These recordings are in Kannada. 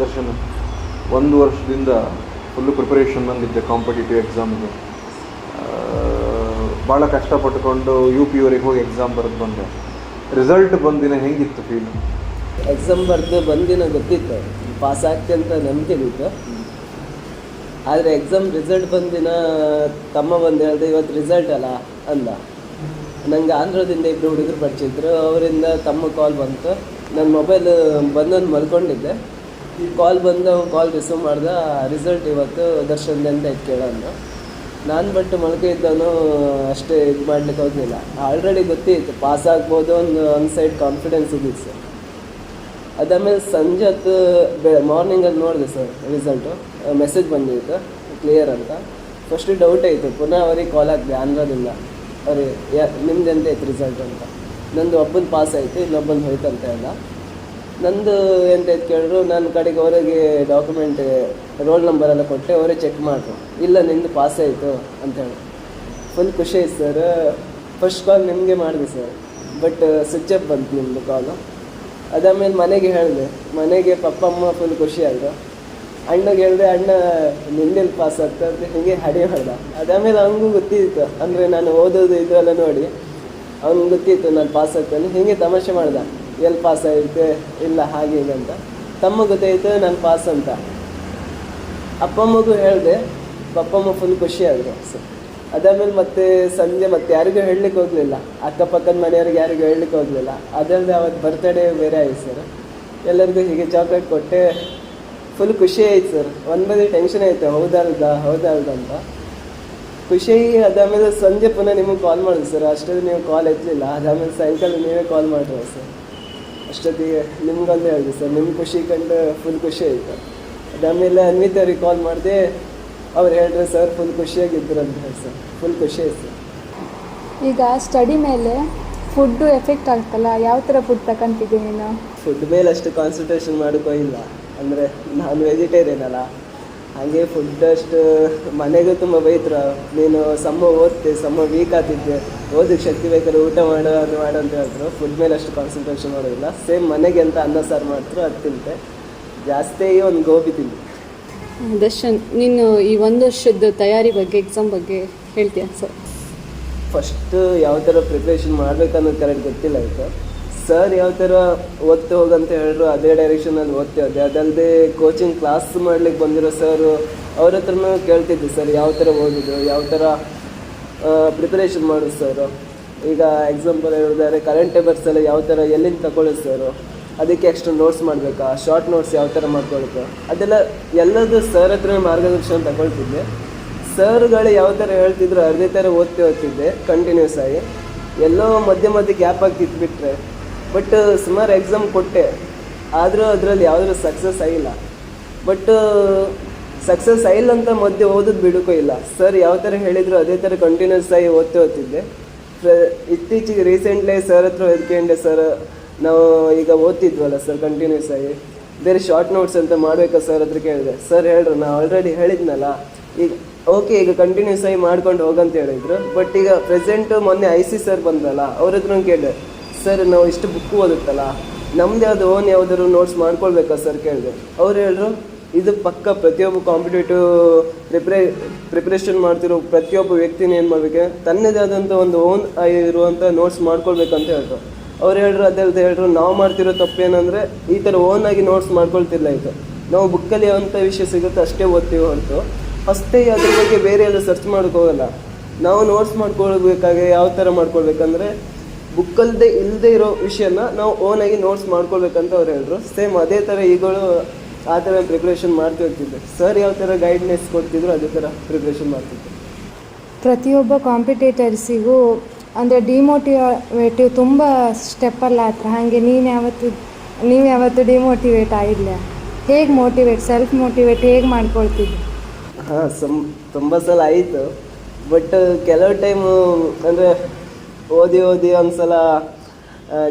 ದರ್ಶನ. ಒಂದು ವರ್ಷದಿಂದ ಫುಲ್ಲು ಪ್ರಿಪರೇಷನ್ ಬಂದಿದ್ದೆ ಕಾಂಪಿಟೇಟಿವ್ ಎಕ್ಸಾಮ್ಗೆ ಭಾಳ ಕಷ್ಟಪಟ್ಟುಕೊಂಡು ಯು ಪಿ ಯುವರಿಗೆ ಹೋಗಿ ಎಕ್ಸಾಮ್ ಬರೆದು ಬಂದೆ. ರಿಸಲ್ಟ್ ಬಂದಿನ ಹೆಂಗಿತ್ತು ಫೀಲ್ ಎಕ್ಸಾಮ್ ಬರೆದು ಬಂದಿನ ಗೊತ್ತಿತ್ತು. ಪಾಸ್ ಆಗ್ತೆ ಅಂತ ನಂಬಿಕೆ ಇತ್ತು ಆದರೆ ಎಕ್ಸಾಮ್ ರಿಸಲ್ಟ್ ಬಂದಿನ ತಮ್ಮ ಬಂದು ಹೇಳಿದೆ, ಇವತ್ತು ರಿಸಲ್ಟ್ ಅಲ್ಲ, ಅಂದ. ನಂಗೆ ಆಂಧ್ರದಿಂದ ಇಬ್ಬರು ಹುಡುಗರು ಪರಿಚಿದ್ರು ಅವರಿಂದ ತಮ್ಮ ಕಾಲ್ ಬಂತು. ನನ್ನ ಮೊಬೈಲ್ ಬಂದೊಂದು ಮಲ್ಕೊಂಡಿದ್ದೆ. ಕಾಲ್ ಬಂದು ಕಾಲ್ ರಿಸೀವ್ ಮಾಡ್ದೆ ರಿಸಲ್ಟ್ ಇವತ್ತು ದರ್ಶನ್ದೆ ಅಂತ ಇತ್ತು ಕೇಳೋಣ ನಾನು ಬಟ್ ಮೊಳಕೆ ಇದ್ದವನು ಅಷ್ಟೇ ಇದು ಮಾಡ್ಲಿಕ್ಕೆ ಹೋಗಲಿಲ್ಲ. ಆಲ್ರೆಡಿ ಗೊತ್ತಿತ್ತು ಪಾಸ್ ಆಗ್ಬೋದು ಒಂದು ಒಂದು ಸೈಡ್ ಕಾನ್ಫಿಡೆನ್ಸ್ ಇದ್ದಿತ್ತು ಸರ್ ಅದಾದಮೇಲೆ ಸಂಜೆ ಹೊತ್ತು ಬೆ ಮಾರ್ನಿಂಗಲ್ಲಿ ನೋಡಿದೆ ಸರ್ ರಿಸಲ್ಟು ಮೆಸೇಜ್ ಬಂದಿತ್ತು ಕ್ಲಿಯರ್ ಅಂತ. ಫಸ್ಟ್ ಡೌಟ್ ಆಯಿತು ಪುನಃ ಅವ್ರಿಗೆ ಕಾಲ್ ಹಾಕಿದೆ ಆಂಧ್ರದಿಂದ ಅವ್ರಿಗೆ, ಯಾ ನಿಮ್ದು ಎಂತ ಇತ್ತು ರಿಸಲ್ಟ್ ಅಂತ. ನಂದು ಒಬ್ಬನ ಪಾಸ್ ಆಯಿತು ಇನ್ನೊಬ್ಬನ ಅಂತ ಎಲ್ಲ ನಂದು ಎಂತ ಐತೆ ಕೇಳಿದ್ರು ನನ್ನ ಕಡೆಗೆ ಅವರಿಗೆ ಡಾಕ್ಯುಮೆಂಟ್ ರೋಲ್ ನಂಬರ್ ಎಲ್ಲ ಕೊಟ್ಟೆ ಅವರೇ ಚೆಕ್ ಮಾಡ್ರು. ಇಲ್ಲ, ನಿಂದು ಪಾಸ್ ಆಯಿತು ಅಂತ ಹೇಳಿ. ಫುಲ್ ಖುಷಿ ಆಯ್ತು ಸರ್ ಫಸ್ಟ್ ಕಾಲ್ ನಿಮಗೆ ಮಾಡಿದೆ ಸರ್ ಬಟ್ ಸ್ವಿಚ್ ಅಪ್ ಬಂತು ನಿಮ್ಮದು ಕಾಲು ಅದಾದಮೇಲೆ ಮನೆಗೆ ಹೇಳಿದೆ. ಮನೆಗೆ ಪಪ್ಪ ಅಮ್ಮ ಫುಲ್ ಖುಷಿ ಆದರು. ಅಣ್ಣಗೆ ಹೇಳಿದೆ, ಅಣ್ಣ ನಿಂದೆಲ್ಲಿ ಪಾಸ್ ಆಗ್ತಾ ಅಂತ ಹೀಗೆ ಹಡಿ ಮಾಡ್ದ. ಅದಾದಮೇಲೆ ಅವನಿಗೂ ಗೊತ್ತಿತ್ತು. ಅಂದರೆ ನಾನು ಓದೋದು ಇದೆಲ್ಲ ನೋಡಿ. ಅವ್ನಿಗೆ ಗೊತ್ತಿತ್ತು ನಾನು ಪಾಸ್ ಆಗ್ತಾನೆ ಹೀಗೆ ತಮಾಷೆ ಮಾಡ್ದ. ಎಲ್ಲಿ ಪಾಸ್ ಆಗುತ್ತೆ ಇಲ್ಲ, ಹಾಗೆ ಅಂತ. ತಮ್ಮ ಗೊತ್ತಾಯ್ತು ನಾನು ಪಾಸ್ ಅಂತ. ಅಪ್ಪ ಅಮ್ಮಗೂ ಹೇಳಿದೆ ಪಪ್ಪಮ್ಮ ಫುಲ್ ಖುಷಿ ಆದರು ಅದಾದ್ಮೇಲೆ ಮತ್ತೆ ಸಂಜೆ ಮತ್ತೆ ಯಾರಿಗೂ ಹೇಳಲಿಕ್ಕೆ ಹೋಗಲಿಲ್ಲ. ಅಕ್ಕಪಕ್ಕದ ಮನೆಯವ್ರಿಗೆ ಯಾರಿಗೂ ಹೇಳಲಿಕ್ಕೆ ಹೋಗಲಿಲ್ಲ. ಅದಲ್ಲದೆ ಅವತ್ತು ಬರ್ತಡೇ ಬೇರೆ ಆಯ್ತು ಸರ್ ಎಲ್ಲರಿಗೂ ಹೀಗೆ ಚಾಕ್ಲೇಟ್ ಕೊಟ್ಟೆ. ಫುಲ್ ಖುಷಿ ಆಯ್ತು ಸರ್ ಒಂದು ಬದಿ ಟೆನ್ಷನ್ ಆಯಿತು. ಹೌದಲ್ದ? ಹೌದಲ್ದ ಅಂತ. ಖುಷಿ ಅದಾದಮೇಲೆ ಸಂಜೆ ಪುನಃ ನಿಮಗೆ ಕಾಲ್ ಮಾಡಿದೆ ಸರ್ ಅಷ್ಟೊಂದು ನೀವು ಕಾಲ್ ಎತ್ತಲಿಲ್ಲ. ಅದಾದಮೇಲೆ ಸಾಯಂಕಾಲ ನೀವೇ ಕಾಲ್ ಮಾಡಿರಿ ಸರ್ ಅಷ್ಟೊತ್ತಿಗೆ ನಿಮ್ಗೊಂದೇ ಹೇಳಿದೆ ಸರ್ ನಿಮ್ಮ ಖುಷಿ ಕಂಡು ಫುಲ್ ಖುಷಿ ಆಯಿತು. ಅದಾದಮೇಲೆ ಅನ್ವಿತ್ ಅವ್ರಿಗೆ ಕಾಲ್ ಮಾಡಿದೆ ಅವ್ರು ಹೇಳಿದ್ರೆ ಸರ್ ಫುಲ್ ಖುಷಿಯಾಗಿದ್ದರು ಅಂತ ಹೇಳಿ ಸರ್ ಫುಲ್ ಖುಷಿ ಆಯ್ತು ಸರ್. ಈಗ ಸ್ಟಡಿ ಮೇಲೆ ಫುಡ್ಡು ಎಫೆಕ್ಟ್ ಆಗ್ತಲ್ಲ ಯಾವ ಥರ ಫುಡ್ ತಗೊಂತಿದ್ದೀನಿ ನೀನು? ಫುಡ್ ಮೇಲೆ ಅಷ್ಟು ಕಾನ್ಸಂಟ್ರೇಷನ್ ಮಾಡೋಕ್ಕೂ ಇಲ್ಲ. ಅಂದರೆ ನಾನು ವೆಜಿಟೇರಿಯನ್ ಅಲ್ಲ. ಹಾಗೆ ಫುಡ್ ಅಷ್ಟು ಮನೆಗೂ ತುಂಬ ಬೈದ್ರು. ನೀನು ಸಮ ಓದ್ತೆ ಸಮ ವೀಕ್ ಆಗ್ತಿದ್ದೆ ಓದಕ್ಕೆ ಶಕ್ತಿ ಬೇಕಾದ್ರೆ ಊಟ ಮಾಡು ಅದು ಮಾಡು ಅಂತ ಹೇಳಿದ್ರು. ಫುಡ್ ಮೇಲೆ ಅಷ್ಟು ಕಾನ್ಸಂಟ್ರೇಷನ್ ಮಾಡೋದಿಲ್ಲ. ಸೇಮ್ ಮನೆಗೆ ಅಂತ ಅನ್ನ ಸಾರು ಮಾಡ್ತರು ಅದು ತಿಂತೆ ಜಾಸ್ತಿ ಒಂದು ಗೋಬಿ ತಿಂತು ದರ್ಶನ್ ನೀನು ಈ ಒಂದು ವರ್ಷದ ತಯಾರಿ ಬಗ್ಗೆ ಎಕ್ಸಾಮ್ ಬಗ್ಗೆ ಹೇಳ್ತೀಯ? ಸರ್ ಫಸ್ಟ್ ಯಾವ ಥರ ಪ್ರಿಪ್ರೇಷನ್ ಮಾಡಬೇಕನ್ನೋದು ಕರೆಕ್ಟ್ ಗೊತ್ತಿಲ್ಲ ಆಯಿತು ಸರ್ ಯಾವ ಥರ ಓದ್ತು ಹೋಗಂತ ಹೇಳಿದ್ರು, ಅದೇ ಡೈರೆಕ್ಷನಲ್ಲಿ ಓದ್ತಾ ಹೋದೆ ಅದಲ್ಲದೆ ಕೋಚಿಂಗ್ ಕ್ಲಾಸ್ ಮಾಡ್ಲಿಕ್ಕೆ ಬಂದಿರೋ ಸರ್ ಅವ್ರ ಹತ್ರನೂ ಕೇಳ್ತಿದ್ದೆ ಸರ್ ಯಾವ ಥರ ಓದಿದ್ರು ಯಾವ ಥರ ಪ್ರಿಪರೇಷನ್ ಮಾಡೋದು ಸರ್ ಈಗ ಎಕ್ಸಾಂಪಲ್ ಹೇಳಿದ್ರೆ ಕರೆಂಟ್ ಟೇಬಲ್ಸ್ ಎಲ್ಲ ಯಾವ ಥರ ಎಲ್ಲಿಂದ ತಗೊಳ್ಳೋದು ಸರ್ ಅದಕ್ಕೆ ಎಕ್ಸ್ಟ್ರಾ ನೋಟ್ಸ್ ಮಾಡಬೇಕಾ ಶಾರ್ಟ್ ನೋಟ್ಸ್ ಯಾವ ಥರ ಮಾಡ್ಕೊಳ್ಬೇಕು? ಅದೆಲ್ಲ ಎಲ್ಲದೂ ಸರ್ ಹತ್ರ ಮಾರ್ಗದರ್ಶನ ತಗೊಳ್ತಿದ್ದೆ. ಸರ್ಗಳು ಯಾವ ಥರ ಹೇಳ್ತಿದ್ರು, ಅದೇ ಥರ ಓದ್ತಿ ಓದ್ತಿದ್ದೆ ಕಂಟಿನ್ಯೂಸ್ ಆಗಿ. ಎಲ್ಲೋ ಮಧ್ಯ ಮಧ್ಯೆ ಗ್ಯಾಪ್ ಆಗ್ತಿತ್ತು ಬಿಟ್ಟರೆ ಬಟ್ ಸುಮಾರು ಎಕ್ಸಾಮ್ ಕೊಟ್ಟೆ. ಆದರೂ ಅದರಲ್ಲಿ ಯಾವುದೂ ಸಕ್ಸಸ್ ಆಗಿಲ್ಲ. ಬಟ್ ಸಕ್ಸಸ್ ಆಗಿಲ್ಲ ಅಂತ ಮಧ್ಯೆ ಓದೋದು ಬಿಡೋಕ್ಕೂ ಇಲ್ಲ. ಸರ್ ಯಾವ ಥರ ಹೇಳಿದ್ರು ಅದೇ ಥರ ಕಂಟಿನ್ಯೂಸ್ ಆಗಿ ಓದ್ತಾ ಓದ್ತಿದ್ದೆ. ಇತ್ತೀಚೆಗೆ ರೀಸೆಂಟ್ಲಿ ಸರ್ ಹತ್ರ ಎದ್ಕೊಂಡೆ ಸರ್ ನಾವು ಈಗ ಓದ್ತಿದ್ವಲ್ಲ ಸರ್ ಕಂಟಿನ್ಯೂಸ್ ಆಗಿ. ಬೇರೆ ಶಾರ್ಟ್ ನೋಟ್ಸ್ ಅಂತ ಮಾಡಬೇಕಾ ಸರ್ ಹತ್ರ ಕೇಳಿದೆ. ಸರ್ ಹೇಳ್ರು ನಾನು ಆಲ್ರೆಡಿ ಹೇಳಿದ್ನಲ್ಲ. ಈಗ ಓಕೆ ಈಗ ಕಂಟಿನ್ಯೂಸ್ ಆಗಿ ಮಾಡ್ಕೊಂಡು ಹೋಗಂತ ಹೇಳಿದ್ರು. ಬಟ್ ಈಗ ಪ್ರೆಸೆಂಟು ಮೊನ್ನೆ ಐ ಸಿ ಸರ್ ಬಂದ್ರಲ್ಲ, ಅವ್ರ ಹತ್ರ ಕೇಳಿದೆ. ಸರ್, ನಾವು ಇಷ್ಟು ಬುಕ್ ಓದುತ್ತಲ್ಲ, ನಮ್ದು ಯಾವುದು ಓನ್ ಯಾವ್ದಾದ್ರು ನೋಟ್ಸ್ ಮಾಡ್ಕೊಳ್ಬೇಕಾ ಸರ್ ಕೇಳಿದೆ. ಅವ್ರು ಹೇಳಿದ್ರು, ಇದು ಪಕ್ಕ ಪ್ರತಿಯೊಬ್ಬ ಕಾಂಪಿಟೇಟಿವ್ ಪ್ರಿಪ್ರೇ ಪ್ರಿಪ್ರೇಷನ್ ಮಾಡ್ತಿರೋ ಪ್ರತಿಯೊಬ್ಬ ವ್ಯಕ್ತಿನ ಏನು ಮಾಡಬೇಕು? ತನ್ನದೇ ಆದಂಥ ಒಂದು ಓನ್ ಇರುವಂಥ ನೋಟ್ಸ್ ಮಾಡ್ಕೊಳ್ಬೇಕಂತ ಹೇಳ್ರು ಅವ್ರು ಹೇಳ್ರು ಅದಲ್ಲದೆ ಹೇಳ್ರು ನಾವು ಮಾಡ್ತಿರೋ ತಪ್ಪೇನಂದರೆ, ಈ ಥರ ಓನಾಗಿ ನೋಟ್ಸ್ ಮಾಡ್ಕೊಳ್ತಿರ್ಲ ಇದು. ನಾವು ಬುಕ್ಕಲ್ಲಿ ಯಾವಂಥ ವಿಷಯ ಸಿಗುತ್ತೆ, ಅಷ್ಟೇ ಓದ್ತೀವಿ ಹೊರತು. ಅಷ್ಟೇ ಅದ್ರ ಬಗ್ಗೆ ಬೇರೆ ಎಲ್ಲ ಸರ್ಚ್ ಮಾಡೋಕ್ಕೋಗಲ್ಲ ನಾವು ನೋಟ್ಸ್ ಮಾಡ್ಕೊಳ್ಬೇಕಾಗಿ ಯಾವ ಥರ ಮಾಡ್ಕೊಳ್ಬೇಕಂದ್ರೆ ಬುಕ್ಕಲ್ಲದೆ ಇಲ್ಲದೆ ಇರೋ ವಿಷಯನ ನಾವು ಓನಾಗಿ ನೋಟ್ಸ್ ಮಾಡ್ಕೊಳ್ಬೇಕಂತ ಅವ್ರು ಹೇಳಿದ್ರು ಸೇಮ್ ಅದೇ ಥರ ಈಗಳು ಆ ಥರ ಪ್ರಿಪ್ರೇಷನ್ ಹೋಗ್ತಿದ್ದೆ ಸರ್ ಯಾವ ಥರ ಗೈಡ್ನೆಸ್ ಕೊಡ್ತಿದ್ರು ಅದೇ ಥರ ಪ್ರಿಪ್ರೇಷನ್ ಮಾಡ್ತಿದ್ದೆ. ಪ್ರತಿಯೊಬ್ಬ ಕಾಂಪಿಟೇಟರ್ಸಿಗೂ ಅಂದರೆ ಡಿಮೋಟಿವೇಟಿವ್ ತುಂಬ ಸ್ಟೆಪ್ಪಲ್ಲ ಹತ್ರ ಹಾಗೆ ನೀನು ಯಾವತ್ತು ನೀವು ಯಾವತ್ತು ಡಿಮೋಟಿವೇಟ್ ಆಗಿಲ್ಲ ಹೇಗೆ ಮೋಟಿವೇಟ್ ಸೆಲ್ಫ್ ಮೋಟಿವೇಟ್ ಹೇಗೆ ಮಾಡ್ಕೊಳ್ತಿದ್ದೆ? ಹಾಂ ಸಮ್ ತುಂಬ ಸಲ ಆಯಿತು. ಬಟ್ ಕೆಲವು ಟೈಮು ಅಂದರೆ ಓದಿ ಓದಿ ಒಂದ್ಸಲ ಸಲ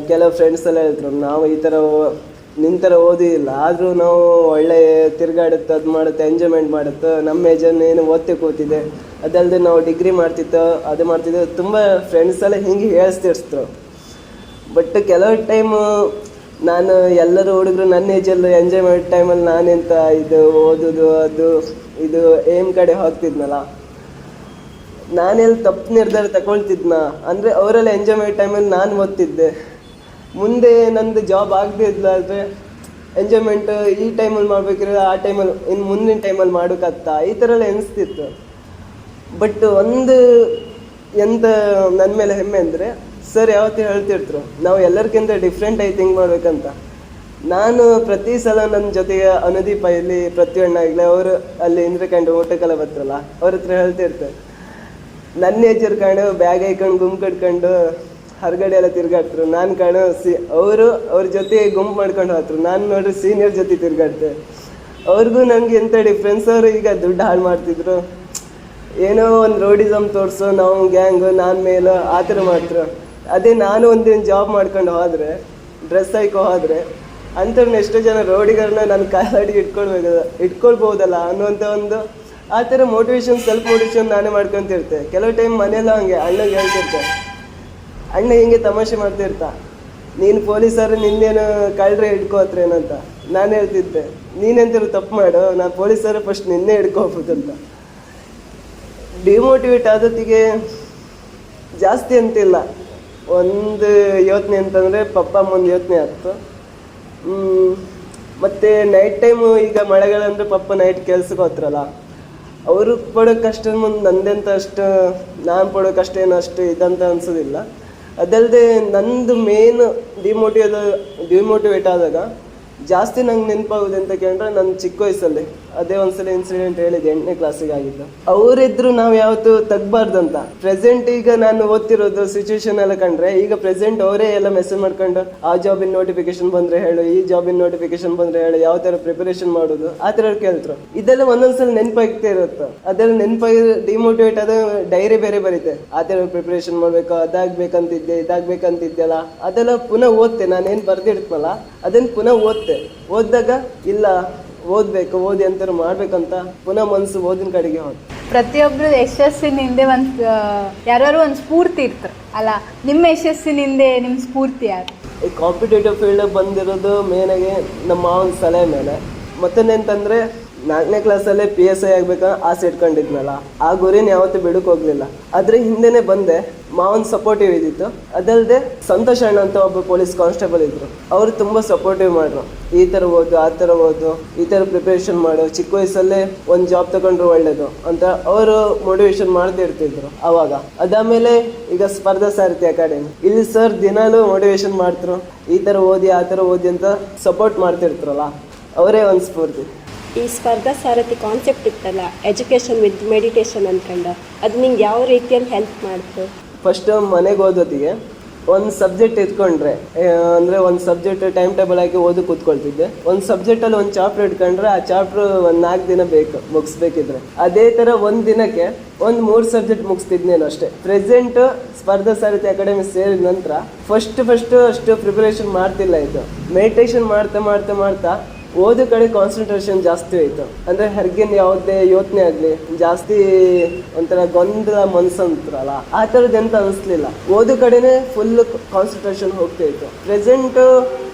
ಕೆಲವು ಫ್ರೆಂಡ್ಸ್ ಎಲ್ಲ ಹೇಳ್ತಾರೆ ನಾವು ಈ ಥರ ನಿನ್ನ ಥರ ಓದಿಲ್ಲ, ಆದರೂ ನಾವು ಒಳ್ಳೆ ತಿರುಗಾಡುತ್ತೆ, ಅದು ಮಾಡುತ್ತೆ ಎಂಜಾಯ್ಮೆಂಟ್ ಮಾಡುತ್ತೆ ನಮ್ಮ ಏಜನ್ ಏನು ಓದ್ತೆ ಕೂತಿದೆ ಅದಲ್ಲದೆ ನಾವು ಡಿಗ್ರಿ ಮಾಡ್ತಿತ್ತು, ಅದು ಮಾಡ್ತಿದ್ದೆ, ತುಂಬ ಫ್ರೆಂಡ್ಸ್ ಎಲ್ಲ ಹಿಂಗೆ ಹೇಳಿಸ್ತಿರ್ಸ್ರು ಬಟ್ ಕೆಲವು ಟೈಮು ನಾನು ಎಲ್ಲರೂ ಹುಡುಗರು ನನ್ನ ಏಜಲ್ಲಿ ಎಂಜಾಯ್ ಮಾಡೋ ಟೈಮಲ್ಲಿ ನಾನೆಂತ ಇದು ಓದೋದು, ಅದು, ಇದು ಏಮ್ ಕಡೆ ಹೋಗ್ತಿದ್ನಲ್ಲ. ನಾನೆಲ್ಲಿ ತಪ್ಪು ನಿರ್ಧಾರ ತಗೊಳ್ತಿದ್ನ? ಅಂದರೆ ಅವರೆಲ್ಲ ಎಂಜಾಯ್ ಮಾಡೋ ಟೈಮಲ್ಲಿ ನಾನು ಓದ್ತಿದ್ದೆ. ಮುಂದೆ ನಂದು ಜಾಬ್ ಆಗದೇ ಇದ್ಲಾದ್ರೆ ಎಂಜಾಯ್ಮೆಂಟ್ ಈ ಟೈಮಲ್ಲಿ ಮಾಡ್ಬೇಕಿದ್ರೆ ಆ ಟೈಮಲ್ಲಿ ಇನ್ನು ಮುಂದಿನ ಟೈಮಲ್ಲಿ ಮಾಡೋಕತ್ತಾ ಈ ಥರ ಎಲ್ಲ ಎನಿಸ್ತಿತ್ತು. ಬಟ್ ಒಂದು ಎಂತ ನನ್ನ ಮೇಲೆ ಹೆಮ್ಮೆ ಅಂದರೆ, ಸರ್, ಯಾವತ್ತೂ ಹೇಳ್ತಿರ್ತರು, ನಾವು ಎಲ್ಲರಿಗಿಂತ ಡಿಫ್ರೆಂಟ್ ಆಗಿ ಥಿಂಕ್ ಮಾಡ್ಬೇಕಂತ. ನಾನು ಪ್ರತಿ ಸಲ ನನ್ನ ಜೊತೆಗೆ ಅನುದೀಪ ಇಲ್ಲಿ, ಪ್ರತಿಯೊಣ್ಣ ಆಗಲಿ ಅವರು ಅಲ್ಲಿ ಇಂದ್ರಕಂಡು ಊಟಕ್ಕೆಲ್ಲ ಬರ್ತಾರಲ್ಲ ಅವ್ರ ಹತ್ರ ಹೇಳ್ತಿರ್ತಾರೆ ನನ್ನ ನೇಚರ್ ಕಾಣು, ಬ್ಯಾಗ್ ಹಾಕೊಂಡು ಗುಂಪು ಕಟ್ಕೊಂಡು, ಹೊರಗಡೆ ಎಲ್ಲ ತಿರ್ಗಾಡ್ತರು ನಾನು ಕಾಣು, ಸಿ, ಅವರು, ಅವ್ರ ಜೊತೆ ಗುಂಪು ಮಾಡ್ಕೊಂಡು ಹೋದ್ರು. ನಾನು ನೋಡ್ರಿ ಸೀನಿಯರ್ ಜೊತೆ ತಿರ್ಗಾಡ್ತೆ ಅವ್ರಿಗೂ ನನಗೆ ಎಂತ ಡಿಫ್ರೆನ್ಸ್ ಅವರು ಈಗ ದುಡ್ಡು ಹಾಳು ಮಾಡ್ತಿದ್ರು. ಏನೋ ಒಂದು ರೋಡಿಸಮ್ ತೋರಿಸು, ನಾವು ಗ್ಯಾಂಗು ನಾನು ಮೇಲೋ ಆ ಥರ ಮಾಡ್ತರು ಅದೇ ನಾನು ಒಂದಿನ ಜಾಬ್ ಮಾಡ್ಕೊಂಡು ಹೋದರೆ ಡ್ರೆಸ್ ಹಾಕಿ ಹೋದರೆ ಅಂಥವ್ರನ್ನ ಎಷ್ಟೋ ಜನ ರೋಡಿಗಳನ್ನ ನನ್ನ ಕಾಲಾಡಿ ಇಟ್ಕೊಳ್ಬೇಕು, ಇಟ್ಕೊಳ್ಬೋದಲ್ಲ ಅನ್ನುವಂಥ ಒಂದು ಆ ಥರ ಮೋಟಿವೇಶನ್ ಸೆಲ್ಫ್ ಮೋಟಿವೇಶನ್ ನಾನೇ ಮಾಡ್ಕೊತಿರ್ತೆ. ಕೆಲವು ಟೈಮ್ ಮನೆಯಲ್ಲ ಹಂಗೆ, ಅಣ್ಣಗೆ ಹೇಳ್ತಿರ್ತೆ. ಅಣ್ಣ, ಹಿಂಗೆ ತಮಾಷೆ ಮಾಡ್ತಿರ್ತಾ ನೀನು ಪೊಲೀಸರು ನಿನ್ನೇನು ಕಳ್ಳರೆ ಹಿಡ್ಕೋತ್ರೇನಂತ ನಾನು ಹೇಳ್ತಿದ್ದೆ. ನೀನೆಂತಿರು ತಪ್ಪು ಮಾಡು. ನಾನು ಪೊಲೀಸರು ಫಸ್ಟ್ ನಿನ್ನೆ ಹಿಡ್ಕೋಬೇಕಂತ. ಡಿಮೋಟಿವೇಟ್ ಆದತ್ತಿಗೆ ಜಾಸ್ತಿ ಅಂತಿಲ್ಲ. ಒಂದು ಯೋಚನೆ ಅಂತಂದರೆ ಪಪ್ಪ ಮುಂದೆ ಯೋಚನೆ ಆಯ್ತು. ಮತ್ತು ನೈಟ್ ಟೈಮು ಈಗ ಮಳೆಗಳಂದ್ರೆ ಪಪ್ಪ ನೈಟ್ ಕೆಲ್ಸಕ್ಕೆ ಹೋತ್ರಲ್ಲ. ಅವರು ಪಡೋ ಕಷ್ಟ ಮುಂದೆ ನಂದೆಂತ ಅಷ್ಟು, ನಾನು ಪಡೋ ಕಷ್ಟ ಏನು ಅಷ್ಟು ಇದಂತ ಅನ್ಸೋದಿಲ್ಲ. ಅದಲ್ಲದೆ ನಂದು ಮೇನ್ ಡಿಮೋಟಿವೇಟ್ ಡಿಮೋಟಿವೇಟ್ ಆದಾಗ ಜಾಸ್ತಿ ನಂಗೆ ನೆನಪಾಗೋದು ಅಂತ ಕೇಳಿದ್ರೆ ನನ್ನ ಚಿಕ್ಕ ವಯಸ್ಸಲ್ಲಿ. ಅದೇ ಒಂದ್ಸಲ ಇನ್ಸಿಡೆಂಟ್ ಹೇಳಿದೆ ಎಂಟನೇ ಕ್ಲಾಸಿಗೆ ಆಗಿದ್ದು. ಅವರಿದ್ರು ನಾವು ಯಾವತ್ತು ಅಂತ. ಪ್ರೆಸೆಂಟ್ ಈಗ ನಾನು ಓದ್ತಿರೋದು ಸಿಚುವೇಶನ್ ಎಲ್ಲ ಕಂಡ್ರೆ, ಈಗ ಪ್ರೆಸೆಂಟ್ ಅವರೇ ಎಲ್ಲ ಮೆಸೇಜ್ ಮಾಡ್ಕೊಂಡು, ಆ ಜಾಬಿನ ನೋಟಿಫಿಕೇಶನ್ ಬಂದ್ರೆ ಹೇಳು, ಈ ಜಾಬಿನ ನೋಟಿಫಿಕೇಶನ್ ಬಂದ್ರೆ ಹೇಳು, ಯಾವ ತರ ಪ್ರಿಪರೇಷನ್ ಮಾಡೋದು? ಆ ತರ ಕೇಳ್ತರು ಇದೆಲ್ಲ ಒಂದೊಂದ್ಸಲ ನೆನಪಾಗ್ತಾ ಇರುತ್ತೆ. ಅದೆಲ್ಲ ನೆನಪಾಗಿ ಡಿಮೋಟಿವೇಟ್ ಆದ ಡೈರಿ ಬೇರೆ ಬರೀತೆ. ಆ ತರ ಪ್ರಿಪರೇಷನ್ ಮಾಡ್ಬೇಕು, ಅದಾಗ್ಬೇಕಂತಿದ್ದೆ ಇದಾಗ್ಬೇಕಂತಿದ್ದೆಲ್ಲ ಅದೆಲ್ಲ ಪುನಃ ಓದ್ತೆ. ನಾನೇನು ಬರ್ದಿಡ್ತಲ್ಲ ಅದನ್ನ ಪುನಃ ಓದ್ತೆ. ಓದಿದಾಗ, ಇಲ್ಲ ಓದ್ಬೇಕು ಓದಿ ಅಂತಾರು ಮಾಡ್ಬೇಕಂತ ಪುನಃ ಮನಸ್ಸು ಓದಿನ ಕಡೆಗೆ ಹೋಗಿ ಪ್ರತಿಯೊಬ್ರು ಯಶಸ್ಸಿನ ಹಿಂದೆ ಒಂದು ಯಾರು ಒಂದು ಸ್ಫೂರ್ತಿ ಇರ್ತಾರೆ. ಅಲ್ಲ ನಿಮ್ಮ ಯಶಸ್ಸಿನ ಹಿಂದೆ ನಿಮ್ಮ ಸ್ಫೂರ್ತಿ ಯಾರು? ಈ ಕಾಂಪಿಟೇಟಿವ್ ಫೀಲ್ಡ್ ಬಂದಿರೋದು ಮೇನಾಗಿ ನಮ್ಮ ಮಾವನ ಸಲಹೆ ಮೇಲೆ. ಮತ್ತೊಂದೇಂತಂದ್ರೆ ನಾಲ್ಕನೇ ಕ್ಲಾಸಲ್ಲೇ ಪಿ ಎಸ್ ಐ ಆಗ್ಬೇಕು ಆಸೆ ಇಟ್ಕೊಂಡಿದ್ನಲ್ಲ ಆ ಗುರಿನ ಯಾವತ್ತೂ ಬಿಡಕ್ ಹೋಗ್ಲಿಲ್ಲ. ಅದ್ರ ಹಿಂದೆನೆ ಬಂದೆ ಮಾವನ್ ಸಪೋರ್ಟಿವ್ ಇದ್ದಿತ್ತು. ಅದಲ್ಲದೆ ಸಂತೋಷ್ ಅಣ್ಣ ಅಂತ ಒಬ್ಬ ಪೊಲೀಸ್ ಕಾನ್ಸ್ಟೇಬಲ್ ಇದ್ರು. ಅವರು ತುಂಬ ಸಪೋರ್ಟಿವ್ ಮಾಡ್ರು. ಈ ಥರ ಓದು, ಆ ಥರ ಓದು, ಈ ಥರ ಪ್ರಿಪರೇಷನ್ ಮಾಡು, ಚಿಕ್ಕ ವಯಸ್ಸಲ್ಲೇ ಒಂದು ಜಾಬ್ ತಗೊಂಡ್ರು ಒಳ್ಳೇದು ಅಂತ ಅವರು ಮೋಟಿವೇಶನ್ ಮಾಡ್ತಿರ್ತಿದ್ರು ಅವಾಗ. ಅದಾದ್ಮೇಲೆ ಈಗ ಸ್ಪರ್ಧಾ ಸಾರಥಿ ಅಕಾಡೆಮಿ ಇಲ್ಲಿ ಸರ್ ದಿನಾಲೂ ಮೋಟಿವೇಶನ್ ಮಾಡ್ತರು ಈ ಥರ ಓದಿ, ಆ ಥರ ಓದಿ ಅಂತ ಸಪೋರ್ಟ್ ಮಾಡ್ತಿರ್ತಾರಲ್ಲ ಅವರೇ ಒಂದು ಸ್ಫೂರ್ತಿ. ಈ ಸ್ಪರ್ಧಾ ಸಾರಥಿ ಕಾನ್ಸೆಪ್ಟ್ ಇತ್ತಲ್ಲ ಎಜುಕೇಷನ್ ವಿತ್ ಮೆಡಿಟೇಷನ್ ಅಂದ್ಕೊಂಡು ಅದು ನಿಂಗೆ ಯಾವ ರೀತಿಯಲ್ಲಿ ಹೆಲ್ಪ್ ಮಾಡ್ತು? ಫಸ್ಟ್ ಮನೆಗೆ ಓದೋತ್ತಿಗೆ ಒಂದು ಸಬ್ಜೆಕ್ಟ್ ಇಟ್ಕೊಂಡ್ರೆ ಅಂದರೆ ಒಂದು ಸಬ್ಜೆಕ್ಟ್ ಟೈಮ್ ಟೇಬಲ್ ಹಾಕಿ ಓದಿ ಕೂತ್ಕೊಳ್ತಿದ್ದೆ. ಒಂದು ಸಬ್ಜೆಕ್ಟಲ್ಲಿ ಒಂದು ಚಾಪ್ಟರ್ ಇಟ್ಕೊಂಡ್ರೆ ಆ ಚಾಪ್ಟರ್ ಒಂದು ನಾಲ್ಕು ದಿನ ಬೇಕು, ಮುಗಿಸ್ಬೇಕಿದ್ರೆ. ಅದೇ ಥರ ಒಂದು ದಿನಕ್ಕೆ ಒಂದು ಮೂರು ಸಬ್ಜೆಕ್ಟ್ ಮುಗಿಸ್ತಿದ್ನೇನು ಅಷ್ಟೇ. ಪ್ರೆಸೆಂಟ್ ಸ್ಪರ್ಧಾ ಸಾಹಿತ್ಯ ಅಕಾಡೆಮಿ ಸೇರಿದ ನಂತರ ಫಸ್ಟ್ ಫಸ್ಟ್ ಅಷ್ಟು ಪ್ರಿಪರೇಷನ್ ಮಾಡ್ತಿಲ್ಲ ಇದು. ಮೆಡಿಟೇಷನ್ ಮಾಡ್ತಾ ಮಾಡ್ತಾ ಮಾಡ್ತಾ ಓದು ಕಡೆ ಕಾನ್ಸಂಟ್ರೇಷನ್ ಜಾಸ್ತಿ ಆಯಿತು ಅಂದರೆ ಹೊರ್ಗಿನ ಯಾವುದೇ ಯೋಚನೆ ಆಗಲಿ ಜಾಸ್ತಿ ಒಂಥರ ಗೊಂದಲ ಮನ್ಸಂತ್ರಲ್ಲ ಆ ಥರದ್ದು ಎಂತ ಅನಿಸ್ಲಿಲ್ಲ. ಓದು ಕಡೆನೆ ಫುಲ್ ಕಾನ್ಸಂಟ್ರೇಷನ್ ಹೋಗ್ತಾ ಇತ್ತು. ಪ್ರೆಸೆಂಟ್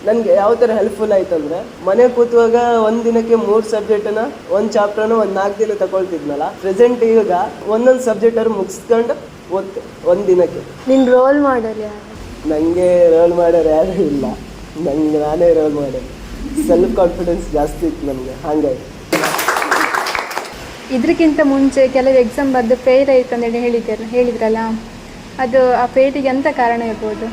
ನನಗೆ ಯಾವ ಥರ ಹೆಲ್ಪ್ಫುಲ್ ಆಯ್ತು ಅಂದರೆ ಮನೆ ಕೂತುವಾಗ ಒಂದು ದಿನಕ್ಕೆ ಮೂರು ಸಬ್ಜೆಕ್ಟನ್ನ ಒಂದು ಚಾಪ್ಟರ್ನ ಒಂದು ನಾಲ್ಕು ದಿನ ತಗೊಳ್ತಿದ್ನಲ್ಲ ಪ್ರೆಸೆಂಟ್ ಈಗ ಒಂದೊಂದು ಸಬ್ಜೆಕ್ಟ್ ಅವ್ರು ಮುಗಿಸ್ಕೊಂಡು ಓದ್ತೆ ಒಂದು ದಿನಕ್ಕೆ. ನಿನ್ನ ರೋಲ್ ಮಾಡಲ್ ಯಾರು? ನನಗೆ ರೋಲ್ ಮಾಡೋರು ಯಾರೂ ಇಲ್ಲ. ನಂಗೆ ನಾನೇ ರೋಲ್ ಮಾಡೋದು ಸೆಲ್ಫ್ ಕಾನ್ಫಿಡೆನ್ಸ್ ಜಾಸ್ತಿ ಇತ್ತು ನನಗೆ ಹಾಗಾಗಿ ಇದಕ್ಕಿಂತ ಮುಂಚೆ ಕೆಲವು ಎಕ್ಸಾಮ್ ಬರೆದು ಫೇಲ್ ಆಯಿತು ಅಂತ ಹೇಳಿದ್ರಲ್ಲ ಹೇಳಿದ್ರಲ್ಲ ಅದು ಆ ಫೇಲಿಗೆ ಎಂತ ಕಾರಣ ಇರ್ಬೋದು?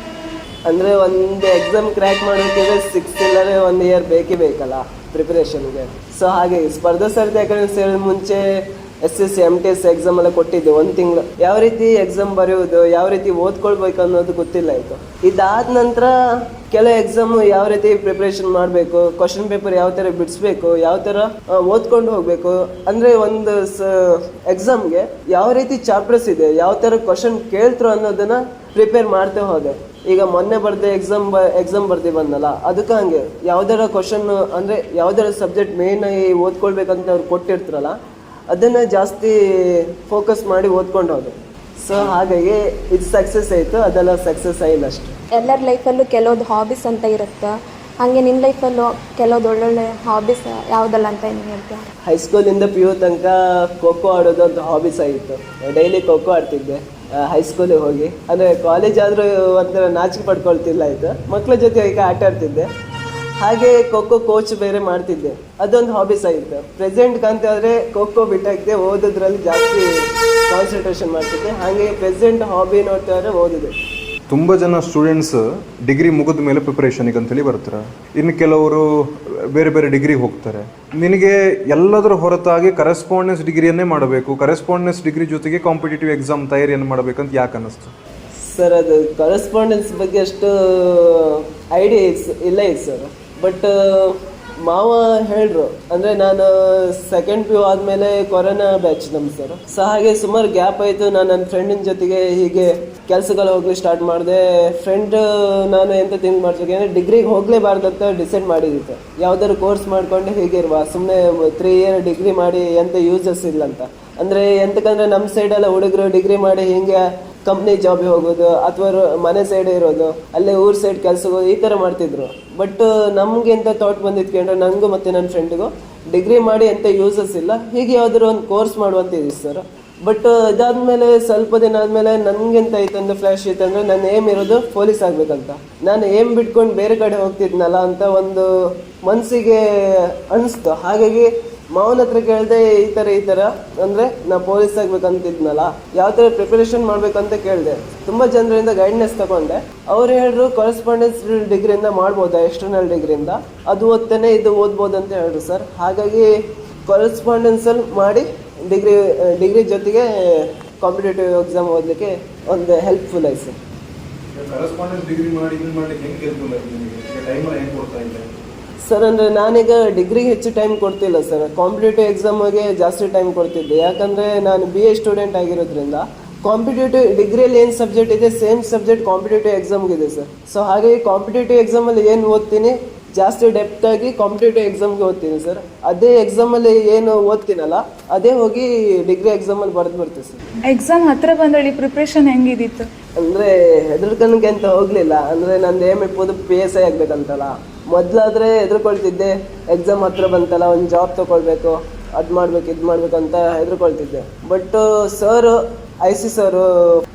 ಅಂದರೆ ಒಂದು ಎಕ್ಸಾಮ್ ಕ್ರ್ಯಾಕ್ ಮಾಡೋಕ್ಕಿದ್ರೆ ಸಿಕ್ಸ್ ಇಲ್ಲದೆ ಒಂದು ಇಯರ್ ಬೇಕೇ ಬೇಕಲ್ಲ ಪ್ರಿಪ್ರೇಷನ್ಗೆ ಸೊ ಹಾಗೆ ಸ್ಪರ್ಧಾ ಸಾರಥಿ ಅಕಾಡೆಮಿ ಸೇರಿದ ಮುಂಚೆ S S C M T S exam ಎಲ್ಲ ಕೊಟ್ಟಿದ್ದೆ, ಒಂದು ತಿಂಗಳು. ಯಾವ ರೀತಿ ಎಕ್ಸಾಮ್ ಬರೆಯೋದು ಯಾವ ರೀತಿ ಓದ್ಕೊಳ್ಬೇಕು ಅನ್ನೋದು ಗೊತ್ತಿಲ್ಲ ಆಯಿತು. ಇದಾದ ನಂತರ ಕೆಲವು ಎಕ್ಸಾಮ್ ಯಾವ ರೀತಿ ಪ್ರಿಪ್ರೇಷನ್ ಮಾಡಬೇಕು ಕ್ವಶನ್ ಪೇಪರ್ ಯಾವ ಥರ ಬಿಡಿಸ್ಬೇಕು, ಯಾವ ಥರ ಓದ್ಕೊಂಡು ಹೋಗಬೇಕು, ಅಂದರೆ ಒಂದು ಸ ಎಕ್ಸಾಮ್ಗೆ ಯಾವ ರೀತಿ ಚಾಪ್ಟರ್ಸ್ ಇದೆ, ಯಾವ ಥರ ಕ್ವಶನ್ ಕೇಳ್ತರು ಅನ್ನೋದನ್ನ ಪ್ರಿಪೇರ್ ಮಾಡ್ತಾ ಹೋದೆ. ಈಗ ಮೊನ್ನೆ ಬರ್ದೆ ಎಕ್ಸಾಮ್ ಬ ಎಕ್ಸಾಮ್ ಬರ್ದಿ ಬಂದಲ್ಲ, ಅದಕ್ಕೆ ಹಂಗೆ. ಯಾವ್ದಾರ ಕ್ವಶನ್ ಅಂದರೆ ಯಾವ್ದಾರ ಸಬ್ಜೆಕ್ಟ್ ಮೇನ್ ಆಗಿ ಓದ್ಕೊಳ್ಬೇಕಂತ ಅವ್ರು ಕೊಟ್ಟಿರ್ತಾರಲ್ಲ ಅದನ್ನು ಜಾಸ್ತಿ ಫೋಕಸ್ ಮಾಡಿ ಓದ್ಕೊಂಡು ಹೋದೆ ಸೊ ಹಾಗಾಗಿ ಇದು ಸಕ್ಸಸ್ ಆಯಿತು ಅದೆಲ್ಲ ಸಕ್ಸಸ್ ಆಗಿಲ್ಲ ಅಷ್ಟು. ಎಲ್ಲರ ಲೈಫಲ್ಲೂ ಕೆಲವೊಂದು ಹಾಬೀಸ್ ಅಂತ ಇರುತ್ತೆ? ಹಾಗೆ ನಿನ್ನ ಲೈಫಲ್ಲೂ ಕೆಲವೊಂದು ಒಳ್ಳೊಳ್ಳೆ ಹಾಬೀಸ್ ಯಾವುದಲ್ಲ ಅಂತ ಏನು ಹೇಳ್ತೀಯ? ಹೈಸ್ಕೂಲಿಂದ ಪಿ ಯು ತನಕ ಖೋಖೋ ಆಡೋದು ಒಂದು ಹಾಬೀಸ್ ಆಗಿತ್ತು. ಡೈಲಿ ಖೋಖೋ ಆಡ್ತಿದ್ದೆ ಹೈಸ್ಕೂಲಿಗೆ ಹೋಗಿ. ಅಂದರೆ ಕಾಲೇಜ್ ಆದರೂ ಒಂಥರ ನಾಚಿಕೆ ಪಡ್ಕೊಳ್ತಿಲ್ಲ ಆಯಿತು. ಮಕ್ಕಳ ಜೊತೆ ಈಗ ಆಟ ಆಡ್ತಿದ್ದೆ. ಹಾಗೆ ಖೋಖೋ ಕೋಚ್ ಬೇರೆ ಮಾಡ್ತಿದ್ದೆ. ಅದೊಂದು ಹಾಬೀಸ್ ಆಗಿತ್ತು ಪ್ರೆಸೆಂಟ್ ಕಾಣ್ತಾದ್ರೆ ಖೋಖೋ ಬಿಟ್ಟಾಕಿದೆ ಓದೋದ್ರಲ್ಲಿ ಜಾಸ್ತಿ ಕಾನ್ಸಂಟ್ರೇಷನ್ ಮಾಡ್ತಿದ್ದೆ. ಹಾಗೆ ಪ್ರೆಸೆಂಟ್ ಹಾಬಿ ನೋಡ್ತಾ ಇದ್ರೆ ಓದಿದೆ. ತುಂಬ ಜನ ಸ್ಟೂಡೆಂಟ್ಸ್ ಡಿಗ್ರಿ ಮುಗಿದ ಮೇಲೆ ಪ್ರಿಪರೇಷನಿಗೆ ಅಂತೇಳಿ ಬರ್ತಾರೆ. ಇನ್ನು ಕೆಲವರು ಬೇರೆ ಬೇರೆ ಡಿಗ್ರಿ ಹೋಗ್ತಾರೆ. ನಿನಗೆ ಎಲ್ಲದರ ಹೊರತಾಗಿ ಕರೆಸ್ಪಾಂಡೆನ್ಸ್ ಡಿಗ್ರಿಯನ್ನೇ ಮಾಡಬೇಕು. ಕರೆಸ್ಪಾಂಡೆನ್ಸ್ ಡಿಗ್ರಿ ಜೊತೆಗೆ ಕಾಂಪಿಟೇಟಿವ್ ಎಕ್ಸಾಮ್ ತಯಾರಿಯನ್ನು ಮಾಡಬೇಕಂತ ಯಾಕೆ ಅನ್ನಿಸ್ತು? ಸರ್ ಅದು ಕರೆಸ್ಪಾಂಡೆನ್ಸ್ ಬಗ್ಗೆ ಅಷ್ಟು ಐಡಿಯಾ ಇಲ್ಲ ಇದೆ ಸರ್ ಬಟ್ ಮಾವ ಹೇಳ್ರು, ಅಂದರೆ ನಾನು ಸೆಕೆಂಡ್ ಪಿ ಯು ಆದಮೇಲೆ ಕೊರೋನಾ ಬ್ಯಾಚ್ ನಮ್ ಸರ್ ಸೊ ಹಾಗೆ ಸುಮಾರು ಗ್ಯಾಪ್ ಆಯಿತು. ನಾನು ನನ್ನ ಫ್ರೆಂಡಿನ ಜೊತೆಗೆ ಹೀಗೆ ಕೆಲಸಗಳು ಹೋಗ್ಲಿ ಸ್ಟಾರ್ಟ್ ಮಾಡಿದೆ. ಫ್ರೆಂಡ್ ನಾನು ಎಂತ ಥಿಂಕ್ ಮಾಡ್ಬೇಕು ಅಂದರೆ ಡಿಗ್ರಿಗೆ ಹೋಗಲೇಬಾರ್ದು ಅಂತ ಡಿಸೈಡ್ ಮಾಡಿದ್ದೆ ಯಾವ್ದಾದ್ರು ಕೋರ್ಸ್ ಮಾಡ್ಕೊಂಡು ಹೀಗೆ ಇರುವ ಸುಮ್ಮನೆ ತ್ರೀ ಇಯರ್ ಡಿಗ್ರಿ ಮಾಡಿ ಎಂತ ಯೂಸಸ್ ಇಲ್ಲ ಅಂತ. ಅಂದರೆ ಎಂತಕ್ಕಂದ್ರೆ ನಮ್ಮ ಸೈಡೆಲ್ಲ ಹುಡುಗರು ಡಿಗ್ರಿ ಮಾಡಿ ಹಿಂಗೆ ಕಂಪ್ನಿ ಜಾಬಿಗೆ ಹೋಗೋದು, ಅಥವಾ ಮನೆ ಸೈಡ್ ಇರೋದು, ಅಲ್ಲೇ ಊರ್ ಸೈಡ್ ಹೋಗೋದು ಈ ಥರ ಮಾಡ್ತಿದ್ರು. ಬಟ್ ನಮ್ಗೆ ಎಂತ ಥಾಟ್ ಬಂದಿದ್ಕೊಂಡ್ರೆ ನನಗೂ ಮತ್ತು ನನ್ನ ಫ್ರೆಂಡಿಗೂ ಡಿಗ್ರಿ ಮಾಡಿ ಎಂತ ಯೂಸಸ್ ಇಲ್ಲ. ಹೀಗೆ ಯಾವ್ದಾದ್ರು ಒಂದು ಕೋರ್ಸ್ ಮಾಡುವಂತಿದ್ದೀವಿ ಸರ್ ಬಟ್ ಇದಾದ್ಮೇಲೆ ಸ್ವಲ್ಪ ದಿನ ಆದಮೇಲೆ ಆಯ್ತು ಅಂದ್ರೆ ಫ್ಲ್ಯಾಶ್ ಇತ್ತು ಅಂದರೆ ನನ್ನ ಏಮ್ ಇರೋದು ಪೊಲೀಸ್ ಆಗಬೇಕಂತ. ನಾನು ಏಮ್ ಬಿಟ್ಕೊಂಡು ಬೇರೆ ಕಡೆ ಹೋಗ್ತಿದ್ನಲ್ಲ ಅಂತ ಒಂದು ಮನಸ್ಸಿಗೆ ಅನಿಸ್ತು. ಹಾಗಾಗಿ ಮಾವನ ಹತ್ರ ಕೇಳಿದೆ ಈ ಥರ ಈ ಥರ ಅಂದರೆ ನಾ ಪೊಲೀಸ್ ಆಗ್ಬೇಕಂತಿದ್ನಲ್ಲ, ಯಾವ ಥರ ಪ್ರಿಪರೇಷನ್ ಮಾಡಬೇಕಂತ ಕೇಳಿದೆ. ತುಂಬ ಜನರಿಂದ ಗೈಡ್ನೆಸ್ ತಗೊಂಡೆ. ಅವ್ರು ಹೇಳಿದ್ರು ಕರೆಸ್ಪಾಂಡೆನ್ಸ್ ಡಿಗ್ರಿಯಿಂದ ಮಾಡ್ಬೋದಾ ಎಕ್ಸ್ಟರ್ನಲ್ ಡಿಗ್ರಿಯಿಂದ ಅದು ಓದ್ತೇನೆ, ಇದು ಓದ್ಬೋದು ಅಂತ ಹೇಳಿದ್ರು ಸರ್ ಹಾಗಾಗಿ ಕರೆಸ್ಪಾಂಡೆನ್ಸಲ್ಲಿ ಮಾಡಿ ಡಿಗ್ರಿ ಡಿಗ್ರಿ ಜೊತೆಗೆ ಕಾಂಪಿಟೇಟಿವ್ ಎಕ್ಸಾಮ್ ಓದಲಿಕ್ಕೆ ಒಂದು ಹೆಲ್ಪ್ಫುಲ್ ಆಯ್ತು ಸರ್ ಸರ್ ಅಂದರೆ ನಾನೀಗ ಡಿಗ್ರಿ ಹೆಚ್ಚು ಟೈಮ್ ಕೊಡ್ತಿಲ್ಲ ಸರ್ ಕಾಂಪಿಟೇಟಿವ್ ಎಕ್ಸಾಮ್ಗೆ ಜಾಸ್ತಿ ಟೈಮ್ ಕೊಡ್ತಿದ್ದೆ. ಯಾಕಂದರೆ ನಾನು ಬಿ ಎ ಸ್ಟೂಡೆಂಟ್ ಆಗಿರೋದ್ರಿಂದ ಕಾಂಪಿಟೇಟಿವ್ ಡಿಗ್ರಿಯಲ್ಲಿ ಏನು ಸಬ್ಜೆಕ್ಟ್ ಇದೆ ಸೇಮ್ ಸಬ್ಜೆಕ್ಟ್ ಕಾಂಪಿಟೇಟಿವ್ ಎಕ್ಸಾಮ್ಗಿದೆ ಸರ್ ಸೊ ಹಾಗಾಗಿ ಕಾಂಪಿಟೇಟಿವ್ ಎಕ್ಸಾಮಲ್ಲಿ ಏನು ಓದ್ತೀನಿ, ಜಾಸ್ತಿ ಡೆಪ್ತ್ ಆಗಿ ಕಾಂಪಿಟೇಟಿವ್ ಎಕ್ಸಾಮ್ಗೆ ಓದ್ತೀನಿ ಸರ್ ಅದೇ ಎಕ್ಸಾಮಲ್ಲಿ ಏನು ಓದ್ತೀನಲ್ಲ, ಅದೇ ಹೋಗಿ ಡಿಗ್ರಿ ಎಕ್ಸಾಮಲ್ಲಿ ಬರೆದು ಬರ್ತೀವಿ ಸರ್ ಎಕ್ಸಾಮ್ ಹತ್ರ ಬಂದಳಿ ಪ್ರಿಪ್ರೇಷನ್ ಹೆಂಗಿದಿತ್ತು? ಅಂದರೆ ಹೆದರ್ಕನ್ಗೆ ಅಂತ ಹೋಗಲಿಲ್ಲ. ಅಂದರೆ ನಂದು ಏಮ್ ಇರ್ಬೋದು ಪಿ ಎಸ್ ಐ ಆಗಬೇಕಂತಲ್ಲ. ಮೊದಲಾದರೆ ಹೆದರ್ಕೊಳ್ತಿದ್ದೆ. ಎಕ್ಸಾಮ್ ಹತ್ರ ಬಂತಲ್ಲ, ಒಂದು ಜಾಬ್ ತೊಗೊಳ್ಬೇಕು, ಅದು ಮಾಡ್ಬೇಕು, ಇದು ಮಾಡ್ಬೇಕು ಅಂತ ಹೆದರ್ಕೊಳ್ತಿದ್ದೆ. But sir I see sir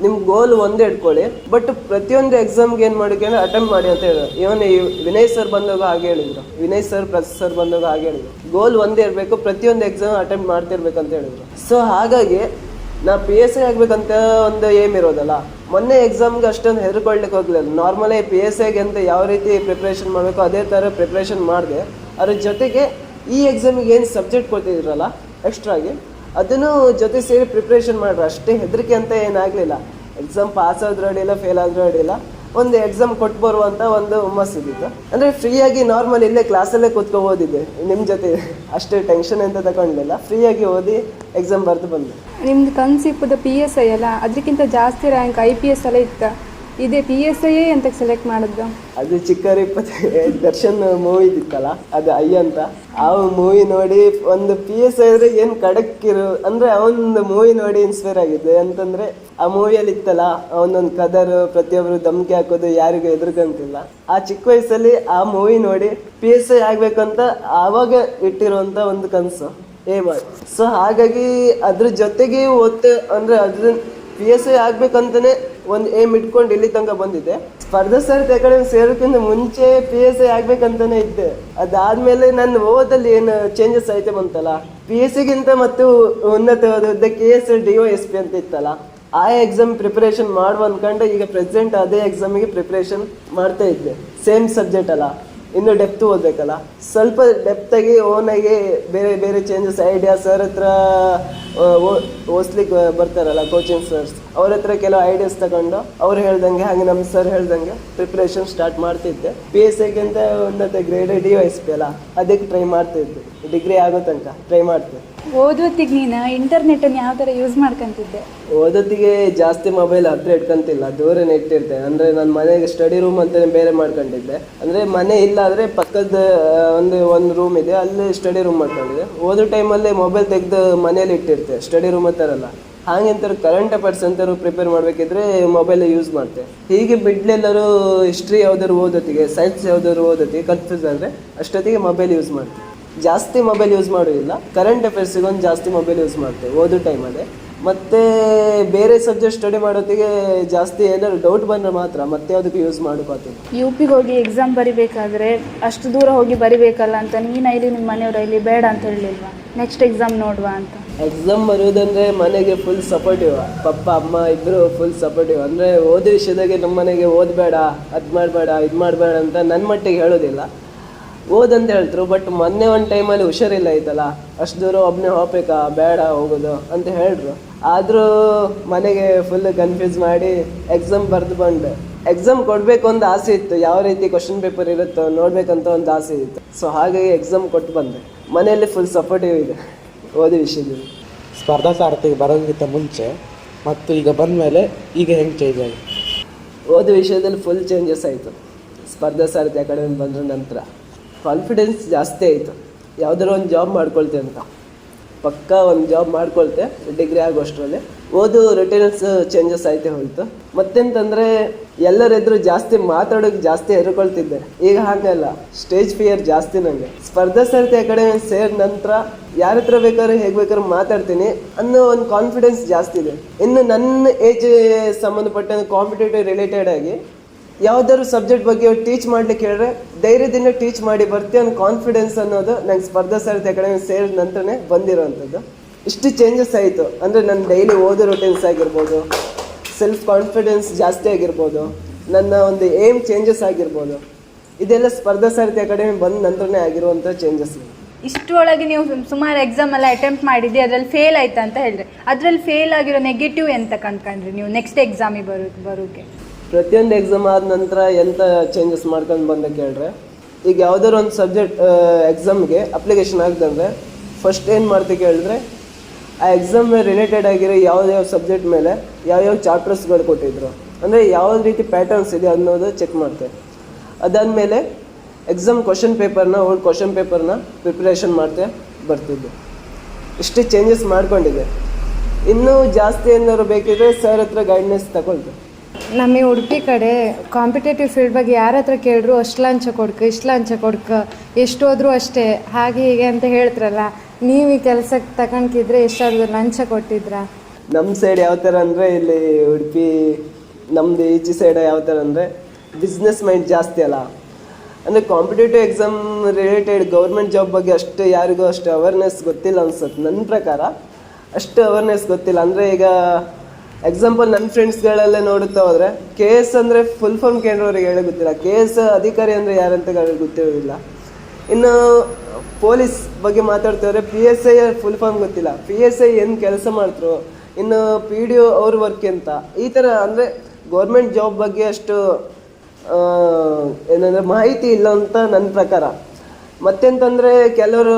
ನಿಮ್ಮ ಗೋಲ್ ಒಂದೇ ಇಟ್ಕೊಳ್ಳಿ. ಬಟ್ ಪ್ರತಿಯೊಂದು ಎಕ್ಸಾಮ್ಗೆ ಏನು ಮಾಡೋಕೆ ಅಂದರೆ ಅಟೆಂಪ್ಟ್ ಮಾಡಿ ಅಂತ ಹೇಳಿದ್ರು. ಇವನ್ ವಿನಯ್ ಸರ್ ಬಂದಾಗ ಹಾಗೆ ಹೇಳಿದ್ರು. ವಿನಯ್ ಸರ್ ಪ್ರೊಫೆಸರ್ ಸರ್ ಬಂದಾಗ ಹಾಗೆ ಹೇಳಿದ್ರು. ಗೋಲ್ ಒಂದೇ ಇರಬೇಕು, ಪ್ರತಿಯೊಂದು ಎಕ್ಸಾಮ್ ಅಟೆಂಪ್ಟ್ ಮಾಡ್ತಿರ್ಬೇಕು ಅಂತ ಹೇಳಿದ್ರು. ಸೊ ಹಾಗಾಗಿ ನಾ ಪಿ ಎಸ್ ಐ ಆಗಬೇಕಂತ ಒಂದು ಏಮ್ ಇರೋದಲ್ಲ. ಮೊನ್ನೆ ಎಕ್ಸಾಮ್ಗೆ ಅಷ್ಟೊಂದು ಹೆದರ್ಕೊಳ್ಲಿಕ್ಕೆ ಹೋಗಲಿಲ್ಲ. ನಾರ್ಮಲಿ ಪಿ ಎಸ್ ಐಗೆ ಅಂತ ಯಾವ ರೀತಿ ಪ್ರಿಪ್ರೇಷನ್ ಮಾಡಬೇಕು ಅದೇ ಥರ ಪ್ರಿಪ್ರೇಷನ್ ಮಾಡಿದೆ. ಅದ್ರ ಜೊತೆಗೆ ಈ ಎಕ್ಸಾಮಿಗೆ ಏನು ಸಬ್ಜೆಕ್ಟ್ ಕೊಡ್ತಿದ್ರಲ್ಲ ಎಕ್ಸ್ಟ್ರಾಗಿ ಅದನ್ನು ಜೊತೆ ಸೇರಿ ಪ್ರಿಪ್ರೇಷನ್ ಮಾಡ್ರೆ ಅಷ್ಟೇ ಹೆದರಿಕೆ ಅಂತ ಏನಾಗಲಿಲ್ಲ ಎಕ್ಸಾಮ್ ಪಾಸ್ ಆದರೂ ಅಡ್ಡಿಲ್ಲ ಫೇಲ್ ಆದರೂ ಅಡ್ಡಿಲ್ಲ ಒಂದು ಎಕ್ಸಾಮ್ ಕೊಟ್ಟು ಬರುವಂಥ ಒಂದು ಹುಮ್ಮಸ್ ಇದ್ದಿತ್ತು. ಅಂದರೆ ಫ್ರೀಯಾಗಿ ನಾರ್ಮಲ್ ಇಲ್ಲೇ ಕ್ಲಾಸಲ್ಲೇ ಕೂತ್ಕೊ ಓದಿದ್ದೆ ನಿಮ್ಮ ಜೊತೆ ಅಷ್ಟೇ ಟೆನ್ಷನ್ ಅಂತ ತಗೊಂಡಿಲ್ಲ. ಫ್ರೀಯಾಗಿ ಓದಿ ಎಕ್ಸಾಮ್ ಬರೆದು ಬಂದೆ. ನಿಮ್ದು ಕನ್ಸಿಪ್ಪದ ಪಿ ಎಸ್ ಐ ಅಲ್ಲ ಅದಕ್ಕಿಂತ ಜಾಸ್ತಿ ರ್ಯಾಂಕ್ ಐ ಪಿ ಎಸ್ ಎಲ್ಲ ಇತ್ತು? ಇದೇ ಪಿ ಎಸ್ ಐ ಅಂತ ಸೆಲೆಕ್ಟ್ ಮಾಡಿದ್ದು? ಅದು ಚಿಕ್ಕರಿಪ್ಪತ್ತೆ ದರ್ಶನ್ ಮೂವಿ ಇತ್ತಲ್ಲ ಅದು ಐ ಅಂತ. ಆ ಮೂವಿ ನೋಡಿ ಒಂದು ಪಿ ಎಸ್ ಐ ಅಂದ್ರೆ ಏನು ಖಡಕ್ಕಿರು, ಅಂದ್ರೆ ಅವನೊಂದು ಮೂವಿ ನೋಡಿ ಇನ್ಸ್ಪೈರ್ ಆಗಿದ್ದೆ. ಅಂತಂದ್ರೆ ಆ ಮೂವಿಯಲ್ಲಿ ಇತ್ತಲ್ಲ ಅವನೊಂದು ಕದರ್ ಪ್ರತಿಯೊಬ್ಬರು ಧಮಕಿ ಹಾಕೋದು, ಯಾರಿಗೂ ಎದುರ್ಕಂತಿಲ್ಲ ಆ ಚಿಕ್ಕ ವಯಸ್ಸಲ್ಲಿ ಆ ಮೂವಿ ನೋಡಿ ಪಿ ಎಸ್ ಐ ಆಗ್ಬೇಕಂತ ಆವಾಗ ಇಟ್ಟಿರುವಂತ ಒಂದು ಕನಸು. ಏ ಸೊ ಹಾಗಾಗಿ ಅದ್ರ ಜೊತೆಗೆ ಓದ್ತೆ, ಅಂದ್ರೆ ಅದ್ರ ಪಿ ಎಸ್ ಐ ಆಗ್ಬೇಕಂತಾನೆ ಒಂದು ಏಮ್ ಇಟ್ಕೊಂಡು ಇಲ್ಲಿ ತನಕ ಬಂದಿದ್ದೆ. ಸ್ಪರ್ಧಾ ಸಾಹಿತ್ಯ ಅಕಾಡೆಮಿ ಸೇರೋಕ್ಕಿಂತ ಮುಂಚೆ ಪಿ ಎಸ್ ಐ ಆಗ್ಬೇಕಂತಾನೆ ಇದ್ದೆ. ಅದಾದ್ಮೇಲೆ ನನ್ನ ಓದಲ್ಲಿ ಏನು ಚೇಂಜಸ್ ಐತೆ ಬಂತಲ್ಲ? ಪಿ ಎಸ್ ಸಿಗಿಂತ ಮತ್ತು ಉನ್ನತವಾದ ಹುದ್ದೆ K S L D O S P ಅಂತ ಇತ್ತಲ್ಲ, ಆ ಎಕ್ಸಾಮ್ ಪ್ರಿಪರೇಷನ್ ಮಾಡುವ ಅನ್ಕೊಂಡು ಈಗ ಪ್ರೆಸೆಂಟ್ ಅದೇ ಎಕ್ಸಾಮಿಗೆ ಪ್ರಿಪರೇಷನ್ ಮಾಡ್ತಾ ಇದ್ದೆ. ಸೇಮ್ ಸಬ್ಜೆಕ್ಟ್ ಅಲ್ಲ. ಇನ್ನು ಡೆಪ್ತ್ ಓದಬೇಕಲ್ಲ? ಸ್ವಲ್ಪ ಡೆಪ್ತಾಗಿ ಓನಾಗಿ ಬೇರೆ ಬೇರೆ ಚೇಂಜಸ್ ಐಡಿಯಾ ಸರ್ ಹತ್ರ ಓದ್ಸ್ಲಿಕ್ಕೆ ಬರ್ತಾರಲ್ಲ ಕೋಚಿಂಗ್ ಸರ್ಸ್ ಅವ್ರ ಹತ್ರ ಕೆಲವು ಐಡಿಯಾಸ್ ತಗೊಂಡು ಅವ್ರು ಹೇಳ್ದಂಗೆ, ಹಾಗೆ ನಮ್ಮ ಸರ್ ಹೇಳ್ದಂಗೆ ಪ್ರಿಪ್ರೇಷನ್ ಸ್ಟಾರ್ಟ್ ಮಾಡ್ತಿದ್ದೆ. ಪಿ ಎಸ್ ಐಗಿಂತ ಉನ್ನತ ಗ್ರೇಡ್ ಡಿ ವೈಸ್ ಪಿ ಅಲ್ಲ? ಅದಕ್ಕೆ ಟ್ರೈ ಮಾಡ್ತಿದ್ದೆ. ಡಿಗ್ರಿ ಆಗೋ ತನಕ ಟ್ರೈ ಮಾಡ್ತಿದ್ದೆ. ಓದೋತ್ತಿಗೆ ನೀನು ಇಂಟರ್ನೆಟ್ಟನ್ನು ಯಾವ ಥರ ಯೂಸ್ ಮಾಡ್ಕೊಂತಿದ್ದೆ? ಓದೋತ್ತಿಗೆ ಜಾಸ್ತಿ ಮೊಬೈಲ್ ಹತ್ರ ಇಟ್ಕೊಂತಿಲ್ಲ, ದೂರನೇ ಇಟ್ಟಿರ್ತೆ ಅಂದರೆ ನನ್ನ ಮನೆಗೆ ಸ್ಟಡಿ ರೂಮ್ ಅಂತಲೇ ಬೇರೆ ಮಾಡ್ಕೊಂಡಿದ್ದೆ ಅಂದರೆ ಮನೆ ಇಲ್ಲ ಪಕ್ಕದ ಒಂದು ಒಂದು ರೂಮ್ ಇದೆ, ಅಲ್ಲಿ ಸ್ಟಡಿ ರೂಮ್ ಮಾಡ್ಕೊಂಡಿದ್ದೆ. ಓದೋ ಟೈಮಲ್ಲಿ ಮೊಬೈಲ್ ತೆಗೆದು ಮನೇಲಿ ಇಟ್ಟಿರ್ತೆ ಸ್ಟಡಿ ರೂಮ್ ಹತ್ರಲ್ಲ ಹಾಗೆ ಅಂತಾರೆ ಕರೆಂಟ್ ಅಫೇರ್ಸ್ ಅಂತಾರು ಪ್ರಿಪೇರ್ ಮಾಡಬೇಕಿದ್ರೆ ಮೊಬೈಲ್ ಯೂಸ್ ಮಾಡ್ತೆ. ಹೀಗೆ ಬಿಡ್ಲೆಲ್ಲರೂ ಹಿಸ್ಟ್ರಿ ಯಾವ್ದಾದ್ರು ಓದೋತ್ತಿಗೆ ಸೈನ್ಸ್ ಯಾವ್ದಾದ್ರು ಓದೋತ್ತಿಗೆ ಆದರೆ ಅಷ್ಟೊತ್ತಿಗೆ ಮೊಬೈಲ್ ಯೂಸ್ ಮಾಡ್ತೀವಿ ಜಾಸ್ತಿ ಮೊಬೈಲ್ ಯೂಸ್ ಮಾಡೋದಿಲ್ಲ. ಕರೆಂಟ್ ಅಫೇರ್ಸಿಗೆ ಒಂದು ಜಾಸ್ತಿ ಮೊಬೈಲ್ ಯೂಸ್ ಮಾಡ್ತೇವೆ ಓದೋ ಟೈಮಲ್ಲೇ ಮತ್ತು ಬೇರೆ ಸಬ್ಜೆಕ್ಟ್ ಸ್ಟಡಿ ಮಾಡೋತ್ತಿಗೆ ಜಾಸ್ತಿ ಏನಾದ್ರು ಡೌಟ್ ಬಂದರೆ ಮಾತ್ರ ಮತ್ತೆ ಅದಕ್ಕೆ ಯೂಸ್ ಮಾಡ್ಕೋತೀವಿ ಯು ಪಿಗೆ ಹೋಗಿ ಎಕ್ಸಾಮ್ ಬರಿಬೇಕಾದ್ರೆ ಅಷ್ಟು ದೂರ ಹೋಗಿ ಬರಿಬೇಕಲ್ಲ ಅಂತ ನೀನು ಇಲ್ಲಿ ನಿಮ್ಮ ಮನೆಯವರು ಇಲ್ಲಿ ಬೇಡ ಅಂತ ಹೇಳಿಲ್ವಾ? ನೆಕ್ಸ್ಟ್ ಎಕ್ಸಾಮ್ ನೋಡುವ ಅಂತ. ಎಕ್ಸಾಮ್ ಬರೋದಂದ್ರೆ ಮನೆಗೆ ಫುಲ್ ಸಪೋರ್ಟಿವ್ ಪಪ್ಪ ಅಮ್ಮ ಇಬ್ಬರು ಫುಲ್ ಸಪೋರ್ಟಿವ್ ಅಂದರೆ ಓದೋ ವಿಷಯದಾಗೆ ನಮ್ಮ ಮನೆಗೆ ಓದಬೇಡ ಅದು ಮಾಡಬೇಡ ಇದು ಮಾಡಬೇಡ ಅಂತ ನನ್ನ ಮಟ್ಟಿಗೆ ಹೇಳೋದಿಲ್ಲ. ಓದಂತ ಹೇಳ್ತರು ಬಟ್ ಮೊನ್ನೆ ಒಂದು ಟೈಮಲ್ಲಿ ಹುಷಾರಿಲ್ಲ ಐತಲ್ಲ ಅಷ್ಟು ದೂರ ಒಬ್ಬನೇ ಹೋಗ್ಬೇಕಾ ಬೇಡ ಹೋಗೋದು ಅಂತ ಹೇಳಿದ್ರು ಆದರೂ ಮನೆಗೆ ಫುಲ್ ಕನ್ಫ್ಯೂಸ್ ಮಾಡಿ ಎಕ್ಸಾಮ್ ಬರೆದು ಬಂದೆ. ಎಕ್ಸಾಮ್ ಕೊಡಬೇಕು ಅಂತ ಆಸೆ ಇತ್ತು ಯಾವ ರೀತಿ ಕ್ವಶನ್ ಪೇಪರ್ ಇರುತ್ತೋ ನೋಡ್ಬೇಕಂತ ಒಂದು ಆಸೆ ಇತ್ತು. ಸೊ ಹಾಗಾಗಿ ಎಕ್ಸಾಮ್ ಕೊಟ್ಟು ಬಂದೆ. ಮನೆಯಲ್ಲಿ ಫುಲ್ ಸಪೋರ್ಟಿವ್ ಇದೆ ಓದಿ ವಿಷಯದಲ್ಲಿ. ಸ್ಪರ್ಧಾ ಸಾರಥಿಗೆ ಬರೋದಕ್ಕಿಂತ ಮುಂಚೆ ಮತ್ತು ಈಗ ಬಂದ ಮೇಲೆ ಈಗ ಹೆಂಗೆ ಚೇಂಜ್ ಆಗಿದೆ ಓದೋ ವಿಷಯದಲ್ಲಿ ಫುಲ್ ಚೇಂಜಸ್ ಆಯಿತು. ಸ್ಪರ್ಧಾ ಸಾರಥಿ ಅಕಾಡೆಮಿ ಬಂದ ನಂತರ. ಕಾನ್ಫಿಡೆನ್ಸ್ ಜಾಸ್ತಿ ಆಯಿತು. ಯಾವ್ದಾರು ಒಂದು ಜಾಬ್ ಮಾಡ್ಕೊಳ್ತೆ ಅಂತ. ಪಕ್ಕ ಒಂದು ಜಾಬ್ ಮಾಡ್ಕೊಳ್ತೆ ಡಿಗ್ರಿ ಆಗೋಷ್ಟರಲ್ಲಿ. ಓದು ರಿಟರ್ನ್ಸ್ ಚೇಂಜಸ್ ಆಯ್ತೆ ಹೋಯ್ತು. ಮತ್ತೆಂತಂದರೆ, ಎಲ್ಲರೆದ್ರು ಜಾಸ್ತಿ ಮಾತಾಡೋಕೆ ಜಾಸ್ತಿ ಹೆರ್ಕೊಳ್ತಿದ್ದೆ ಈಗ ಹಾಗಲ್ಲ ಸ್ಟೇಜ್ ಫಿಯರ್ ಜಾಸ್ತಿ ನನಗೆ ಸ್ಪರ್ಧಾ ಸಾಹಿತ್ಯ ಅಕಾಡೆಮಿ ಸೇರಿದ ನಂತರ ಯಾರ ಹತ್ರ ಬೇಕಾದ್ರೂ ಹೇಗೆ ಬೇಕಾದ್ರೂ ಮಾತಾಡ್ತೀನಿ ಅನ್ನೋ ಒಂದು ಕಾನ್ಫಿಡೆನ್ಸ್ ಜಾಸ್ತಿ ಇದೆ. ಇನ್ನು ನನ್ನ ಏಜ್ ಸಂಬಂಧಪಟ್ಟ ಕಾಂಪಿಟೇಟಿವ್ ರಿಲೇಟೆಡ್ ಆಗಿ ಯಾವ್ದಾದ್ರು ಸಬ್ಜೆಕ್ಟ್ ಬಗ್ಗೆ ಟೀಚ್ ಮಾಡ್ಲಿಕ್ಕೆ ಹೇಳಿದ್ರೆ ಧೈರ್ಯದಿಂದ ಟೀಚ್ ಮಾಡಿ ಬರ್ತೀವಿ ಅನ್ನೋ ಕಾನ್ಫಿಡೆನ್ಸ್ ಅನ್ನೋದು ನಂಗೆ ಸ್ಪರ್ಧಾ ಸಾಹಿತ್ಯ ಅಕಾಡೆಮಿ ಸೇರಿದ ನಂತರನೇ ಬಂದಿರೋವಂಥದ್ದು ಇಷ್ಟು ಚೇಂಜಸ್ ಆಯಿತು. ಅಂದರೆ ನನ್ನ ಡೈಲಿ ಓದೋ ರೊಟೀನ್ಸ್ ಆಗಿರ್ಬೋದು ಸೆಲ್ಫ್ ಕಾನ್ಫಿಡೆನ್ಸ್ ಜಾಸ್ತಿ ಆಗಿರ್ಬೋದು, ನನ್ನ ಒಂದು ಏಮ್ ಚೇಂಜಸ್ ಆಗಿರ್ಬೋದು. ಇದೆಲ್ಲ ಸ್ಪರ್ಧಾ ಸಾಹಿತ್ಯ ಅಕಾಡೆಮಿ ಬಂದ ನಂತರನೇ ಆಗಿರುವಂಥ ಚೇಂಜಸ್ ಇಷ್ಟರೊಳಗೆ ನೀವು ಸುಮ್- ಸುಮಾರು ಎಕ್ಸಾಮ್ ಎಲ್ಲ ಅಟೆಂಪ್ಟ್ ಮಾಡಿದ್ದೆ ಅದರಲ್ಲಿ ಫೇಲ್ ಆಯ್ತಾ ಅಂತ ಹೇಳಿದ್ರೆ ಅದರಲ್ಲಿ ಫೇಲ್ ಆಗಿರೋ ನೆಗೆಟಿವ್ ಎಂತ ಕಂಡ್ಕೊಂಡ್ರಿ ನೀವು ನೆಕ್ಸ್ಟ್ ಎಕ್ಸಾಮಿಗೆ ಬರೋ ಬರೋಕೆ? ಪ್ರತಿಯೊಂದು ಎಕ್ಸಾಮ್ ಆದ ನಂತರ ಎಂತ ಚೇಂಜಸ್ ಮಾಡ್ಕೊಂಡು ಬಂದೆ ಕೇಳಿದ್ರೆ ಈಗ ಯಾವ್ದಾದ್ರು ಒಂದು ಸಬ್ಜೆಕ್ಟ್ ಎಕ್ಸಾಮ್ಗೆ ಅಪ್ಲಿಕೇಶನ್ ಆಗ್ದಂದ್ರೆ ಫಸ್ಟ್ ಏನು ಮಾಡ್ತೀವಿ ಕೇಳಿದ್ರೆ, ಆ ಎಕ್ಸಾಮ್ ರಿಲೇಟೆಡ್ ಆಗಿರೋ ಯಾವ್ಯಾವ ಸಬ್ಜೆಕ್ಟ್ ಮೇಲೆ ಯಾವ್ಯಾವ ಚಾಪ್ಟರ್ಸ್ಗಳು ಕೊಟ್ಟಿದ್ರು. ಅಂದರೆ ಯಾವ ರೀತಿ ಪ್ಯಾಟರ್ನ್ಸ್ ಇದೆ ಅನ್ನೋದು ಚೆಕ್ ಮಾಡ್ತೆ. ಅದಾದಮೇಲೆ ಎಕ್ಸಾಮ್ ಕ್ವಶನ್ ಪೇಪರ್ನ ಓಲ್ಡ್ ಕ್ವಶನ್ ಪೇಪರ್ನ ಪ್ರಿಪ್ರೇಷನ್ ಮಾಡ್ತೆ, ಬರ್ತಿದ್ದೆ. ಇಷ್ಟು ಚೇಂಜಸ್ ಮಾಡ್ಕೊಂಡಿದೆ ಇನ್ನೂ ಜಾಸ್ತಿ ಏನಾದ್ರು ಬೇಕಿದ್ರೆ ಸರ್ ಹತ್ರ ಗೈಡ್ನೆಸ್ ತಗೊಳ್ತೆ. ನಮಗೆ ಉಡುಪಿ ಕಡೆ ಕಾಂಪಿಟೇಟಿವ್ ಫೀಲ್ಡ್ ಬಗ್ಗೆ ಯಾರ ಹತ್ರ ಕೇಳಿದ್ರು ಅಷ್ಟು ಲಂಚ ಕೊಡ್ಕ, ಇಷ್ಟು ಲಂಚ ಕೊಡ್ಕ, ಎಷ್ಟು ಹೋದರೂ ಅಷ್ಟೇ, ಹಾಗೆ ಹೀಗೆ ಅಂತ ಹೇಳ್ತಾರಲ್ಲ, ನೀವು ಈ ಕೆಲಸಕ್ಕೆ ತಗೊಂಡ್ಕಿದ್ರೆ ಎಷ್ಟಾದ್ರು ಲಂಚ ಕೊಟ್ಟಿದ್ರಾ? ನಮ್ಮ ಸೈಡ್ ಯಾವ ಥರ ಅಂದರೆ ಇಲ್ಲಿ ಉಡುಪಿ ನಮ್ಮದು ಈಚೆ ಸೈಡ್ ಯಾವ ಥರ ಅಂದರೆ ಬಿಸ್ನೆಸ್ ಮೈಂಡ್ ಜಾಸ್ತಿ ಅಲ್ಲ. ಅಂದರೆ competitive exam related government job ಬಗ್ಗೆ ಅಷ್ಟು ಯಾರಿಗೂ ಅಷ್ಟು ಅವೇರ್ನೆಸ್ ಗೊತ್ತಿಲ್ಲ ಅನ್ಸುತ್ತೆ ನನ್ನ ಪ್ರಕಾರ. ಅಷ್ಟು ಅವೇರ್ನೆಸ್ ಗೊತ್ತಿಲ್ಲ. ಅಂದರೆ ಈಗ ಎಕ್ಸಾಂಪಲ್ ನನ್ನ ಫ್ರೆಂಡ್ಸ್ಗಳಲ್ಲೇ ನೋಡುತ್ತಾ ಹೋದರೆ ಕೆ ಎಸ್ ಅಂದರೆ ಫುಲ್ ಫಾರ್ಮ್ ಕೇಳೋರಿಗೆ ಹೇಳೋ ಗೊತ್ತಿಲ್ಲ. ಕೆ ಎಸ್ ಅಧಿಕಾರಿ ಅಂದರೆ ಯಾರಂತ ಗೊತ್ತಿರೋದಿಲ್ಲ. ಇನ್ನು, ಪೊಲೀಸ್ ಬಗ್ಗೆ ಮಾತಾಡ್ತಿದ್ರೆ P S I full form ಗೊತ್ತಿಲ್ಲ. ಪಿ ಎಸ್ ಐ ಏನು ಕೆಲಸ ಮಾಡ್ತರು, ಇನ್ನು ಪಿ ಡಿ ಒ ಅವ್ರ ವರ್ಕ್ ಅಂತ ಈ ಥರ ಅಂದರೆ ಗೌರ್ಮೆಂಟ್ ಜಾಬ್ ಬಗ್ಗೆ ಅಷ್ಟು ಏನಂದರೆ ಮಾಹಿತಿ ಇಲ್ಲ ಅಂತ ನನ್ನ ಪ್ರಕಾರ. ಮತ್ತೆಂತಂದರೆ ಕೆಲವರು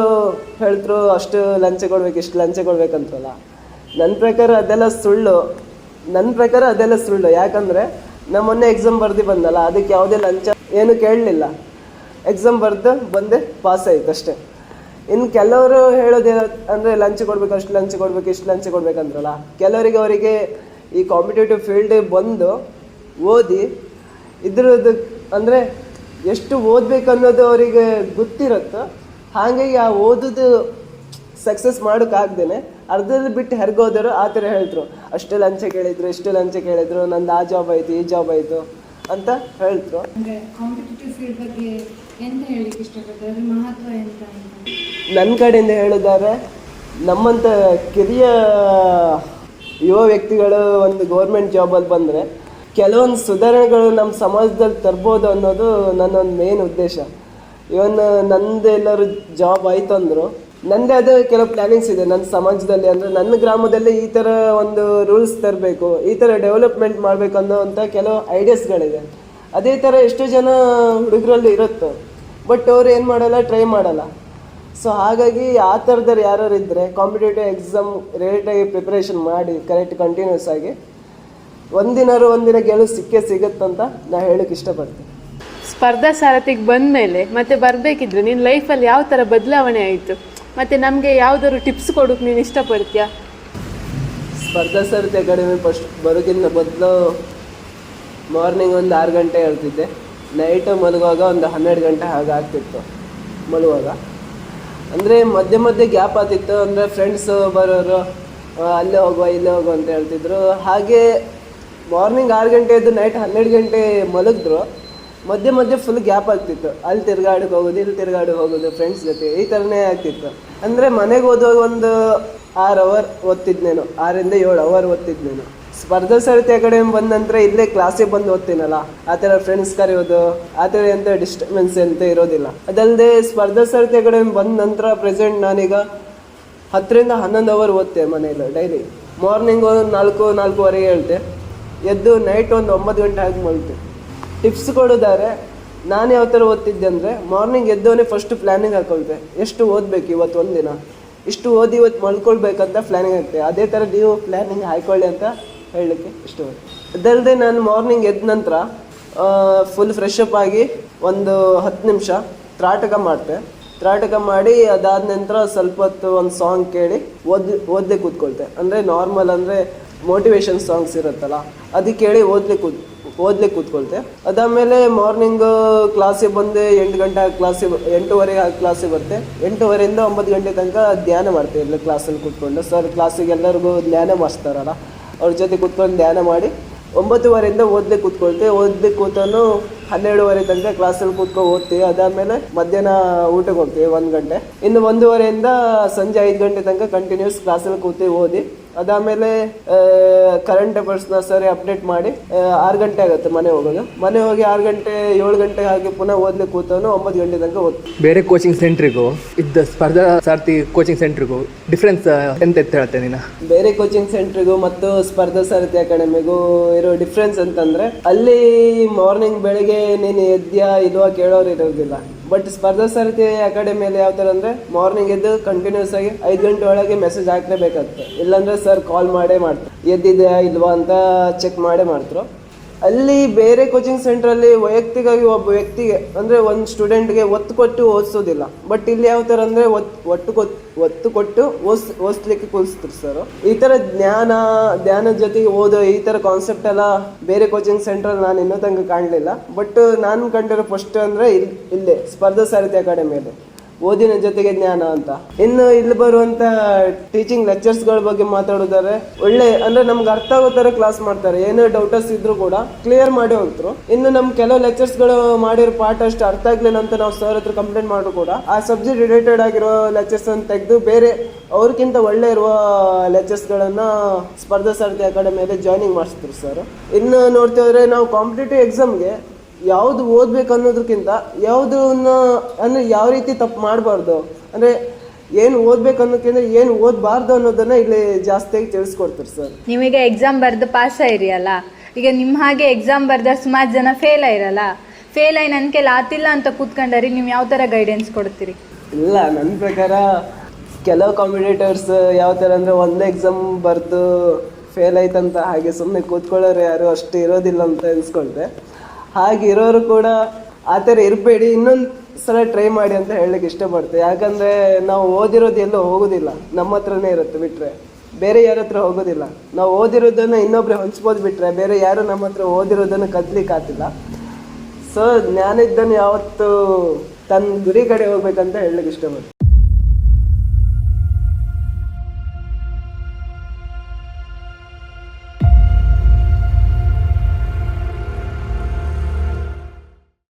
ಹೇಳ್ತರು ಅಷ್ಟು ಲಂಚ ಕೊಡ್ಬೇಕು, ಇಷ್ಟು ಲಂಚ ಕೊಡ್ಬೇಕಂತಲ್ಲ. ನನ್ನ ಪ್ರಕಾರ ಅದೆಲ್ಲ ಸುಳ್ಳು. ನನ್ನ ಪ್ರಕಾರ ಅದೆಲ್ಲ ಸುಳ್ಳು. ಯಾಕಂದರೆ ನಾ ಮೊನ್ನೆ ಎಕ್ಸಾಮ್ ಬರ್ದು ಬಂದಲ್ಲ, ಅದಕ್ಕೆ ಯಾವುದೇ ಲಂಚ ಏನು ಕೇಳಲಿಲ್ಲ. ಎಕ್ಸಾಮ್ ಬರೆದು ಬಂದೆ ಪಾಸ್ ಆಯ್ತು ಅಷ್ಟೇ. ಇನ್ನು ಕೆಲವರು ಹೇಳೋದೇ ಅಂದರೆ ಲಂಚ್ ಕೊಡಬೇಕು, ಅಷ್ಟು ಲಂಚ್ ಕೊಡಬೇಕು, ಇಷ್ಟು ಲಂಚ್ ಕೊಡ್ಬೇಕಂದ್ರಲ್ಲ, ಕೆಲವರಿಗೆ ಅವರಿಗೆ ಈ ಕಾಂಪಿಟೇಟಿವ್ ಫೀಲ್ಡ್ ಬಂದು ಓದಿ, ಇದ್ರದ್ದು ಅಂದರೆ ಎಷ್ಟು ಓದಬೇಕು ಅನ್ನೋದು ಅವರಿಗೆ ಗೊತ್ತಿರುತ್ತೋ, ಹಾಗಾಗಿ ಆ ಓದೋದು ಸಕ್ಸಸ್ ಮಾಡೋಕ್ಕಾಗ್ದೇನೆ ಅರ್ಧದಲ್ಲಿ ಬಿಟ್ಟು ಹೆರ್ಗೋದರು ಆ ಥರ ಹೇಳಿದ್ರು. ಅಷ್ಟು ಲಂಚ ಕೇಳಿದ್ರು ಇಷ್ಟು ಲಂಚ ಕೇಳಿದ್ರು ನಂದು ಆ ಜಾಬ್ ಆಯಿತು ಈ ಜಾಬ್ ಆಯಿತು ಅಂತ ಅಂತ? ನನ್ನ ಕಡೆಯಿಂದ ಹೇಳಿದ್ದಾರೆ ನಮ್ಮಂಥ ಕಿರಿಯ ಯುವ ವ್ಯಕ್ತಿಗಳು ಒಂದು ಗೌರ್ಮೆಂಟ್ ಜಾಬಲ್ಲಿ ಬಂದರೆ ಕೆಲವೊಂದು ಸುಧಾರಣೆಗಳು ನಮ್ಮ ಸಮಾಜದಲ್ಲಿ ತರ್ಬೋದು ಅನ್ನೋದು ನನ್ನ ಒಂದು ಮೇನ್ ಉದ್ದೇಶ. ಇವನ್ ನಂದು ಎಲ್ಲರೂ ಜಾಬ್ ಆಯ್ತು ಅಂದರು ನನ್ನದೇ ಅದೇ ಕೆಲವು ಪ್ಲಾನಿಂಗ್ಸ್ ಇದೆ ನನ್ನ ಸಮಾಜದಲ್ಲಿ. ಅಂದರೆ ನನ್ನ ಗ್ರಾಮದಲ್ಲಿ ಈ ಥರ ಒಂದು ರೂಲ್ಸ್ ತರಬೇಕು, ಈ ಥರ ಡೆವಲಪ್ಮೆಂಟ್ ಮಾಡಬೇಕು ಅನ್ನೋವಂಥ ಕೆಲವು ಐಡಿಯಾಸ್ಗಳಿದೆ ಅದೇ ಥರ ಎಷ್ಟೋ ಜನ ಹುಡುಗರಲ್ಲಿ ಇರುತ್ತೆ. ಬಟ್ ಅವ್ರು ಏನು ಮಾಡಲ್ಲ ಟ್ರೈ ಮಾಡಲ್ಲ. ಸೊ ಹಾಗಾಗಿ ಆ ಥರದವ್ರು ಯಾರು ಇದ್ದರೆ ಕಾಂಪಿಟೇಟಿವ್ ಎಕ್ಸಾಮ್ ರಿಲೇಟಾಗಿ ಪ್ರಿಪ್ರೇಷನ್ ಮಾಡಿ ಕರೆಕ್ಟ್ ಕಂಟಿನ್ಯೂಸ್ ಆಗಿ ಒಂದಿನಾರು ಒಂದಿನ ಗೆಲುವು ಸಿಕ್ಕೇ ಸಿಗುತ್ತಂತ ನಾ ಹೇಳಕ್ಕೆ ಇಷ್ಟಪಡ್ತೀನಿ. ಸ್ಪರ್ಧಾ ಸಾರಥಿಗೆ ಬಂದಮೇಲೆ ಮತ್ತೆ ಬರಬೇಕಿದ್ರೆ ನಿನ್ನ ಲೈಫಲ್ಲಿ ಯಾವ ಥರ ಬದಲಾವಣೆ ಆಯಿತು? ಮತ್ತು ನಮಗೆ ಯಾವುದಾದ್ರು ಟಿಪ್ಸ್ ಕೊಡೋಕೆ ನೀನು ಇಷ್ಟಪಡ್ತೀಯಾ? ಸ್ಪರ್ಧಾ ಸಾರಥಿ ಅಕಾಡೆಮಿ ಫಸ್ಟ್ ಬರೋಕ್ಕಿಂತ ಮೊದಲು ಮಾರ್ನಿಂಗ್ ಒಂದು ಆರು ಗಂಟೆ ಹೇಳ್ತಿದ್ದೆ. ನೈಟು ಮಲಗುವಾಗ ಒಂದು ಹನ್ನೆರಡು ಗಂಟೆ ಹಾಗೆ ಆಗ್ತಿತ್ತು ಮಲಗುವಾಗ ಅಂದರೆ ಮಧ್ಯೆ ಮಧ್ಯೆ ಗ್ಯಾಪ್ ಆಗ್ತಿತ್ತು, ಅಂದರೆ ಫ್ರೆಂಡ್ಸು ಬರೋರು ಅಲ್ಲೇ ಹೋಗುವ, ಇಲ್ಲೇ ಹೋಗುವ ಅಂತ ಹೇಳ್ತಿದ್ರು. ಹಾಗೆ ಮಾರ್ನಿಂಗ್ ಆರು ಗಂಟೆ ಎದ್ದು ನೈಟ್ ಹನ್ನೆರಡು ಗಂಟೆ ಮಲಗಿದ್ರು. ಮಧ್ಯೆ ಮಧ್ಯೆ ಫುಲ್ ಗ್ಯಾಪ್ ಆಗ್ತಿತ್ತು. ಅಲ್ಲಿ ತಿರ್ಗಾಡಕ್ಕೆ ಹೋಗೋದು, ಇಲ್ಲಿ ತಿರ್ಗಾಡಕ್ಕೆ ಹೋಗೋದು ಫ್ರೆಂಡ್ಸ್ ಜೊತೆ ಈ ಥರನೇ ಆಗ್ತಿತ್ತು. ಅಂದರೆ ಮನೆಗೆ ಹೋದಾಗ ಒಂದು ಆರು ಅವರ್ ಓದ್ತಿದ್ನೇನು ಆರಿಂದ ಏಳು ಅವರ್ ಓದ್ತಿದ್ನೇನು ಸ್ಪರ್ಧಾ ಸಾರಥಿ ಅಕಾಡೆಮಿ ಬಂದ ನಂತರ ಇಲ್ಲೇ ಕ್ಲಾಸಿಗೆ ಬಂದು ಓದ್ತೀನಲ್ಲ, ಆ ಥರ ಫ್ರೆಂಡ್ಸ್ ಕರೆಯೋದು, ಆ ಥರ ಎಂಥ ಡಿಸ್ಟರ್ಬೆನ್ಸ್ ಅಂತ ಇರೋದಿಲ್ಲ. ಅದಲ್ಲದೆ ಸ್ಪರ್ಧಾ ಸಾರಥಿ ಅಕಾಡೆಮಿ ಬಂದ ನಂತರ ಪ್ರೆಸೆಂಟ್ ನಾನೀಗ ಹತ್ತರಿಂದ ಹನ್ನೊಂದು ಅವರ್ ಓದ್ತೆ ಮನೇಲಿ ಡೈಲಿ ಮಾರ್ನಿಂಗ್ ಒಂದು ನಾಲ್ಕು ನಾಲ್ಕೂವರೆಗೆ ಹೇಳ್ತೆ. ಎದ್ದು ನೈಟ್ ಒಂದು ಒಂಬತ್ತು ಗಂಟೆ ಆಗಿ ಮಲ್ತೆ. ಟಿಪ್ಸ್ ಕೊಡೋದಾದ್ರೆ ನಾನು ಯಾವ ಥರ ಓದ್ತಿದ್ದೆ ಅಂದರೆ ಮಾರ್ನಿಂಗ್ ಎದ್ದವನೇ ಫಸ್ಟ್ ಪ್ಲ್ಯಾನಿಂಗ್ ಹಾಕೊಳ್ತೆ. ಎಷ್ಟು ಓದಬೇಕು ಇವತ್ತು ಒಂದಿನ? ಇಷ್ಟು ಓದಿ ಇವತ್ತು ಮಲ್ಕೊಳ್ಬೇಕಂತ ಪ್ಲ್ಯಾನಿಂಗ್ ಆಗ್ತದೆ ಅದೇ ಥರ ನೀವು ಪ್ಲ್ಯಾನಿಂಗ್ ಹಾಕೊಳ್ಳಿ ಅಂತ ಹೇಳಲಿಕ್ಕೆ ಇಷ್ಟಪಡ್ತೀನಿ. ಅದಲ್ಲದೆ ನಾನು ಮಾರ್ನಿಂಗ್ ಎದ್ದ ನಂತರ ಫುಲ್ ಫ್ರೆಶ್ ಅಪ್ ಆಗಿ ಒಂದು ಹತ್ತು ನಿಮಿಷ ತ್ರಾಟಕ ಮಾಡ್ತೆ. ತ್ರಾಟಕ ಮಾಡಿ ಅದಾದ ನಂತರ ಸ್ವಲ್ಪ ಹೊತ್ತು ಒಂದು ಸಾಂಗ್ ಕೇಳಿ ಓದ್, ಓದದೆ ಕೂತ್ಕೊಳ್ತೆ. ಅಂದರೆ ನಾರ್ಮಲ್ ಅಂದರೆ ಮೋಟಿವೇಶನ್ ಸಾಂಗ್ಸ್ ಇರುತ್ತಲ್ಲ, ಅದು ಕೇಳಿ ಓದ್ಲಿಕ್ಕೆ ಕೂತ್ ಓದ್ಲಿಕ್ಕೆ ಕೂತ್ಕೊಳ್ತೆ. ಅದಾದಮೇಲೆ ಮಾರ್ನಿಂಗ್ ಕ್ಲಾಸಿಗೆ ಬಂದು ಎಂಟು ಗಂಟೆ ಕ್ಲಾಸಿಗೆ ಎಂಟೂವರೆಗೆ ಆ ಕ್ಲಾಸಿಗೆ ಬರುತ್ತೆ ಎಂಟೂವರೆಯಿಂದ ಒಂಬತ್ತು ಗಂಟೆ ತನಕ ಧ್ಯಾನ ಮಾಡ್ತೀವಿ ಎಲ್ಲ ಕ್ಲಾಸಲ್ಲಿ ಕೂತ್ಕೊಂಡು. ಸರ್ ಕ್ಲಾಸಿಗೆ ಎಲ್ಲರಿಗೂ ಧ್ಯಾನ ಮಾಡಿಸ್ತಾರಲ್ಲ, ಅವ್ರ ಜೊತೆ ಕೂತ್ಕೊಂಡು ಧ್ಯಾನ ಮಾಡಿ ಒಂಬತ್ತುವರೆಯಿಂದ ಓದ್ಲಿಕ್ಕೆ ಕೂತ್ಕೊಳ್ತೀವಿ ಓದ್ಲಿಕ್ಕೆ ಕೂತನು ಹನ್ನೆರಡುವರೆ ತನಕ ಕ್ಲಾಸಲ್ಲಿ ಕೂತ್ಕೊಂಡು ಓದ್ತೀವಿ ಅದಾದಮೇಲೆ ಮಧ್ಯಾಹ್ನ ಊಟಕ್ಕೆ ಹೋಗ್ತೀವಿ ಒಂದು ಗಂಟೆ. ಇನ್ನು ಒಂದೂವರೆಯಿಂದ ಸಂಜೆ ಐದು ಗಂಟೆ ತನಕ ಕಂಟಿನ್ಯೂಸ್ ಕ್ಲಾಸಲ್ಲಿ ಕೂತೀವಿ ಓದಿ ಅದಾದಮೇಲೆ ಕರೆಂಟ್ ಅಫೇರ್ಸ್ನ ಸರಿ ಅಪ್ಡೇಟ್ ಮಾಡಿ ಆರು ಗಂಟೆ ಆಗುತ್ತೆ ಮನೆ ಹೋಗೋದು ಮನೆ ಹೋಗಿ ಆರು ಗಂಟೆ ಏಳು ಗಂಟೆ ಹಾಗೆ ಪುನಃ ಓದ್ಲಿಕ್ಕೆ ಕೂತವನು ಒಂಬತ್ತು ಗಂಟೆ ತನಕ ಓದ್ತೀವಿ ಬೇರೆ ಕೋಚಿಂಗ್ ಸೆಂಟ್ರಿಗೂ ಇದ್ದ ಸ್ಪರ್ಧಾ ಸಾರಥಿ ಕೋಚಿಂಗ್ ಸೆಂಟ್ರಿಗೂ ಡಿಫ್ರೆನ್ಸ್ ಎಂತ ಎತ್ತ ಹೇಳ್ತೇನೆ ನೀನು? ಬೇರೆ ಕೋಚಿಂಗ್ ಸೆಂಟ್ರಿಗೂ ಮತ್ತು ಸ್ಪರ್ಧಾ ಸಾರಥಿ ಅಕಾಡೆಮಿಗೂ ಇರೋ ಡಿಫ್ರೆನ್ಸ್ ಅಂತಂದ್ರೆ ಅಲ್ಲಿ ಮಾರ್ನಿಂಗ್ ಬೆಳಿಗ್ಗೆ ನೀನು ಎದ್ಯಾ ಇಲ್ವಾ ಕೇಳೋರು ಇರೋದಿಲ್ಲ. ಬಟ್ ಸ್ಪರ್ಧಾ ಸರತಿ ಅಕಾಡೆಮಿಯಲ್ಲಿ ಯಾವ ಥರ ಅಂದರೆ ಮಾರ್ನಿಂಗ್ ಎದ್ದು ಕಂಟಿನ್ಯೂಸ್ ಆಗಿ ಐದು ಗಂಟೆ ಒಳಗೆ ಮೆಸೇಜ್ ಹಾಕಲೇಬೇಕಾಗ್ತದೆ ಇಲ್ಲಾಂದರೆ ಸರ್ ಕಾಲ್ ಮಾಡೇ ಮಾಡ್ತಾರೆ. ಎದ್ದಿದೆಯಾ ಇಲ್ವಾ ಅಂತ ಚೆಕ್ ಮಾಡೇ ಮಾಡ್ತಾರೆ ಅಲ್ಲಿ ಬೇರೆ ಕೋಚಿಂಗ್ ಸೆಂಟ್ರಲ್ಲಿ ವೈಯಕ್ತಿಕವಾಗಿ ಒಬ್ಬ ವ್ಯಕ್ತಿಗೆ ಅಂದರೆ ಒಂದು ಸ್ಟೂಡೆಂಟ್ಗೆ ಒತ್ತು ಕೊಟ್ಟು ಓದಿಸೋದಿಲ್ಲ. ಬಟ್ ಇಲ್ಲಿ ಯಾವ ಥರ ಅಂದರೆ ಒತ್ತು ಒಟ್ಟು ಒತ್ತು ಕೊಟ್ಟು ಓದ್ಸ್, ಓದಿಸ್ಲಿಕ್ಕೆ ಕೂರಿಸ್ತಾರೆ ಸರ್ ಈ ಥರ ಜ್ಞಾನ ಧ್ಯಾನದ ಜೊತೆಗೆ ಓದೋ ಈ ಥರ ಕಾನ್ಸೆಪ್ಟ್ ಎಲ್ಲ ಬೇರೆ ಕೋಚಿಂಗ್ ಸೆಂಟ್ರಲ್ಲಿ ನಾನು ಇನ್ನೂ ಕಾಣಲಿಲ್ಲ. ಬಟ್ ನಾನು ಕಂಡಿರೋ ಫಸ್ಟ್ ಅಂದರೆ ಇಲ್ಲಿ ಇಲ್ಲೇ, ಸ್ಪರ್ಧಾ ಸಾರಥಿ ಅಕಾಡೆಮಿಯಲ್ಲಿ ಓದಿನ ಜೊತೆಗೆ ಜ್ಞಾನ ಅಂತ. ಇನ್ನು ಇಲ್ಲಿ ಬರುವಂತ ಟೀಚಿಂಗ್ ಲೆಕ್ಚರ್ಸ್ಗಳ ಬಗ್ಗೆ ಮಾತಾಡೋದಾದ್ರೆ, ಒಳ್ಳೆ, ಅಂದ್ರೆ ನಮ್ಗೆ ಅರ್ಥ ಆಗೋ ತರ ಕ್ಲಾಸ್ ಮಾಡ್ತಾರೆ. ಏನೇ ಡೌಟಸ್ ಇದ್ರು ಕೂಡ ಕ್ಲಿಯರ್ ಮಾಡಿ ಹೋಗ್ತರು. ಇನ್ನು ನಮ್ ಕೆಲವು ಲೆಕ್ಚರ್ಸ್ಗಳು ಮಾಡಿರೋ ಪಾಠ ಅಷ್ಟು ಅರ್ಥ ಆಗ್ಲಿಲ್ಲ ಅಂತ ನಾವು ಸರ್ ಹತ್ರ ಕಂಪ್ಲೇಂಟ್ ಮಾಡಿದ್ರು ಕೂಡ, ಆ ಸಬ್ಜೆಕ್ಟ್ ರಿಲೇಟೆಡ್ ಆಗಿರೋ ಲೆಕ್ಚರ್ಸ್ ಅನ್ನು ತೆಗೆದು ಬೇರೆ ಅವ್ರಿಗಿಂತ ಒಳ್ಳೆ ಇರುವ ಲೆಕ್ಚರ್ಸ್ ಗಳನ್ನ ಸ್ಪರ್ಧಾ ಸಾರಥಿ ಅಕಾಡೆಮಿಯಲ್ಲಿ ಜಾಯ್ನಿಂಗ್ ಮಾಡಿಸ್ತಾರೆ ಸರ್ ಇನ್ನು ನೋಡ್ತಿದ್ರೆ ನಾವು ಕಾಂಪಿಟೇಟಿವ್ ಎಕ್ಸಾಮ್ಗೆ ಯಾವುದು ಓದ್ಬೇಕು ಅನ್ನೋದಕ್ಕಿಂತ ಯಾವುದನ್ನ ಅಂದರೆ ಯಾವ ರೀತಿ ತಪ್ಪು ಮಾಡಬಾರ್ದು? ಅಂದರೆ ಏನು ಓದ್ಬೇಕು ಅನ್ನೋದಕ್ಕಿಂತ ಏನು ಓದಬಾರ್ದು ಅನ್ನೋದನ್ನ ಇಲ್ಲಿ ಜಾಸ್ತಿಯಾಗಿ ತಿಳಿಸ್ಕೊಡ್ತಾರೆ ಸರ್. ನೀವೀಗ ಎಕ್ಸಾಮ್ ಬರೆದು ಪಾಸ್ ಆಯಿರಿಯಲ್ಲ ಈಗ ನಿಮ್ಮ ಹಾಗೆ ಎಕ್ಸಾಮ್ ಬರೆದ ಸುಮಾರು ಜನ ಫೇಲ್ ಆಯಿರಲ್ಲ ಫೇಲ್ ಆಗಿ ನನ್ನ ಕೈಲಿ ಆತಿಲ್ಲ ಅಂತ ಕೂತ್ಕೊಂಡರಿ ನೀವು ಯಾವ ಥರ ಗೈಡೆನ್ಸ್ ಕೊಡ್ತೀರಿ? ಇಲ್ಲ ನನ್ನ ಪ್ರಕಾರ ಕೆಲವು ಕಾಂಪಿಟೇಟರ್ಸ್ ಯಾವ ಥರ ಅಂದರೆ ಒಂದೇ ಎಕ್ಸಾಮ್ ಬರೆದು ಫೇಲ್ ಆಯ್ತಂತ ಹಾಗೆ ಸುಮ್ಮನೆ ಕೂತ್ಕೊಳ್ಳೋರು ಯಾರು ಅಷ್ಟು ಇರೋದಿಲ್ಲ ಅಂತ ಅನ್ಸ್ಕೊಳ್ತೆ. ಹಾಗೆ ಇರೋರು ಕೂಡ ಆ ಥರ ಇರಬೇಡಿ, ಇನ್ನೊಂದು ಸಲ ಟ್ರೈ ಮಾಡಿ ಅಂತ ಹೇಳಲಿಕ್ಕೆ ಇಷ್ಟಪಡ್ತೆ. ಯಾಕಂದರೆ ನಾವು ಓದಿರೋದು ಎಲ್ಲೂ ಹೋಗೋದಿಲ್ಲ. ನಮ್ಮ ಹತ್ರನೇ ಇರುತ್ತೆ ಬಿಟ್ಟರೆ ಬೇರೆ ಯಾರ ಹತ್ರ ಹೋಗೋದಿಲ್ಲ. ನಾವು ಓದಿರೋದನ್ನು ಇನ್ನೊಬ್ರು ಹಂಚ್ಬೋದು ಬಿಟ್ಟರೆ ಬೇರೆ ಯಾರು ನಮ್ಮ ಹತ್ರ ಓದಿರೋದನ್ನು ಕದ್ಲಿಕ್ಕೆ ಆಗ್ತಿಲ್ಲ. ಸೊ ಜ್ಞಾನಿದ್ದನ್ನು ಯಾವತ್ತು ತನ್ನ ಗುರಿ ಕಡೆ ಹೋಗ್ಬೇಕಂತ ಹೇಳಲಿಕ್ಕೆ ಇಷ್ಟಪಡ್ತೀನಿ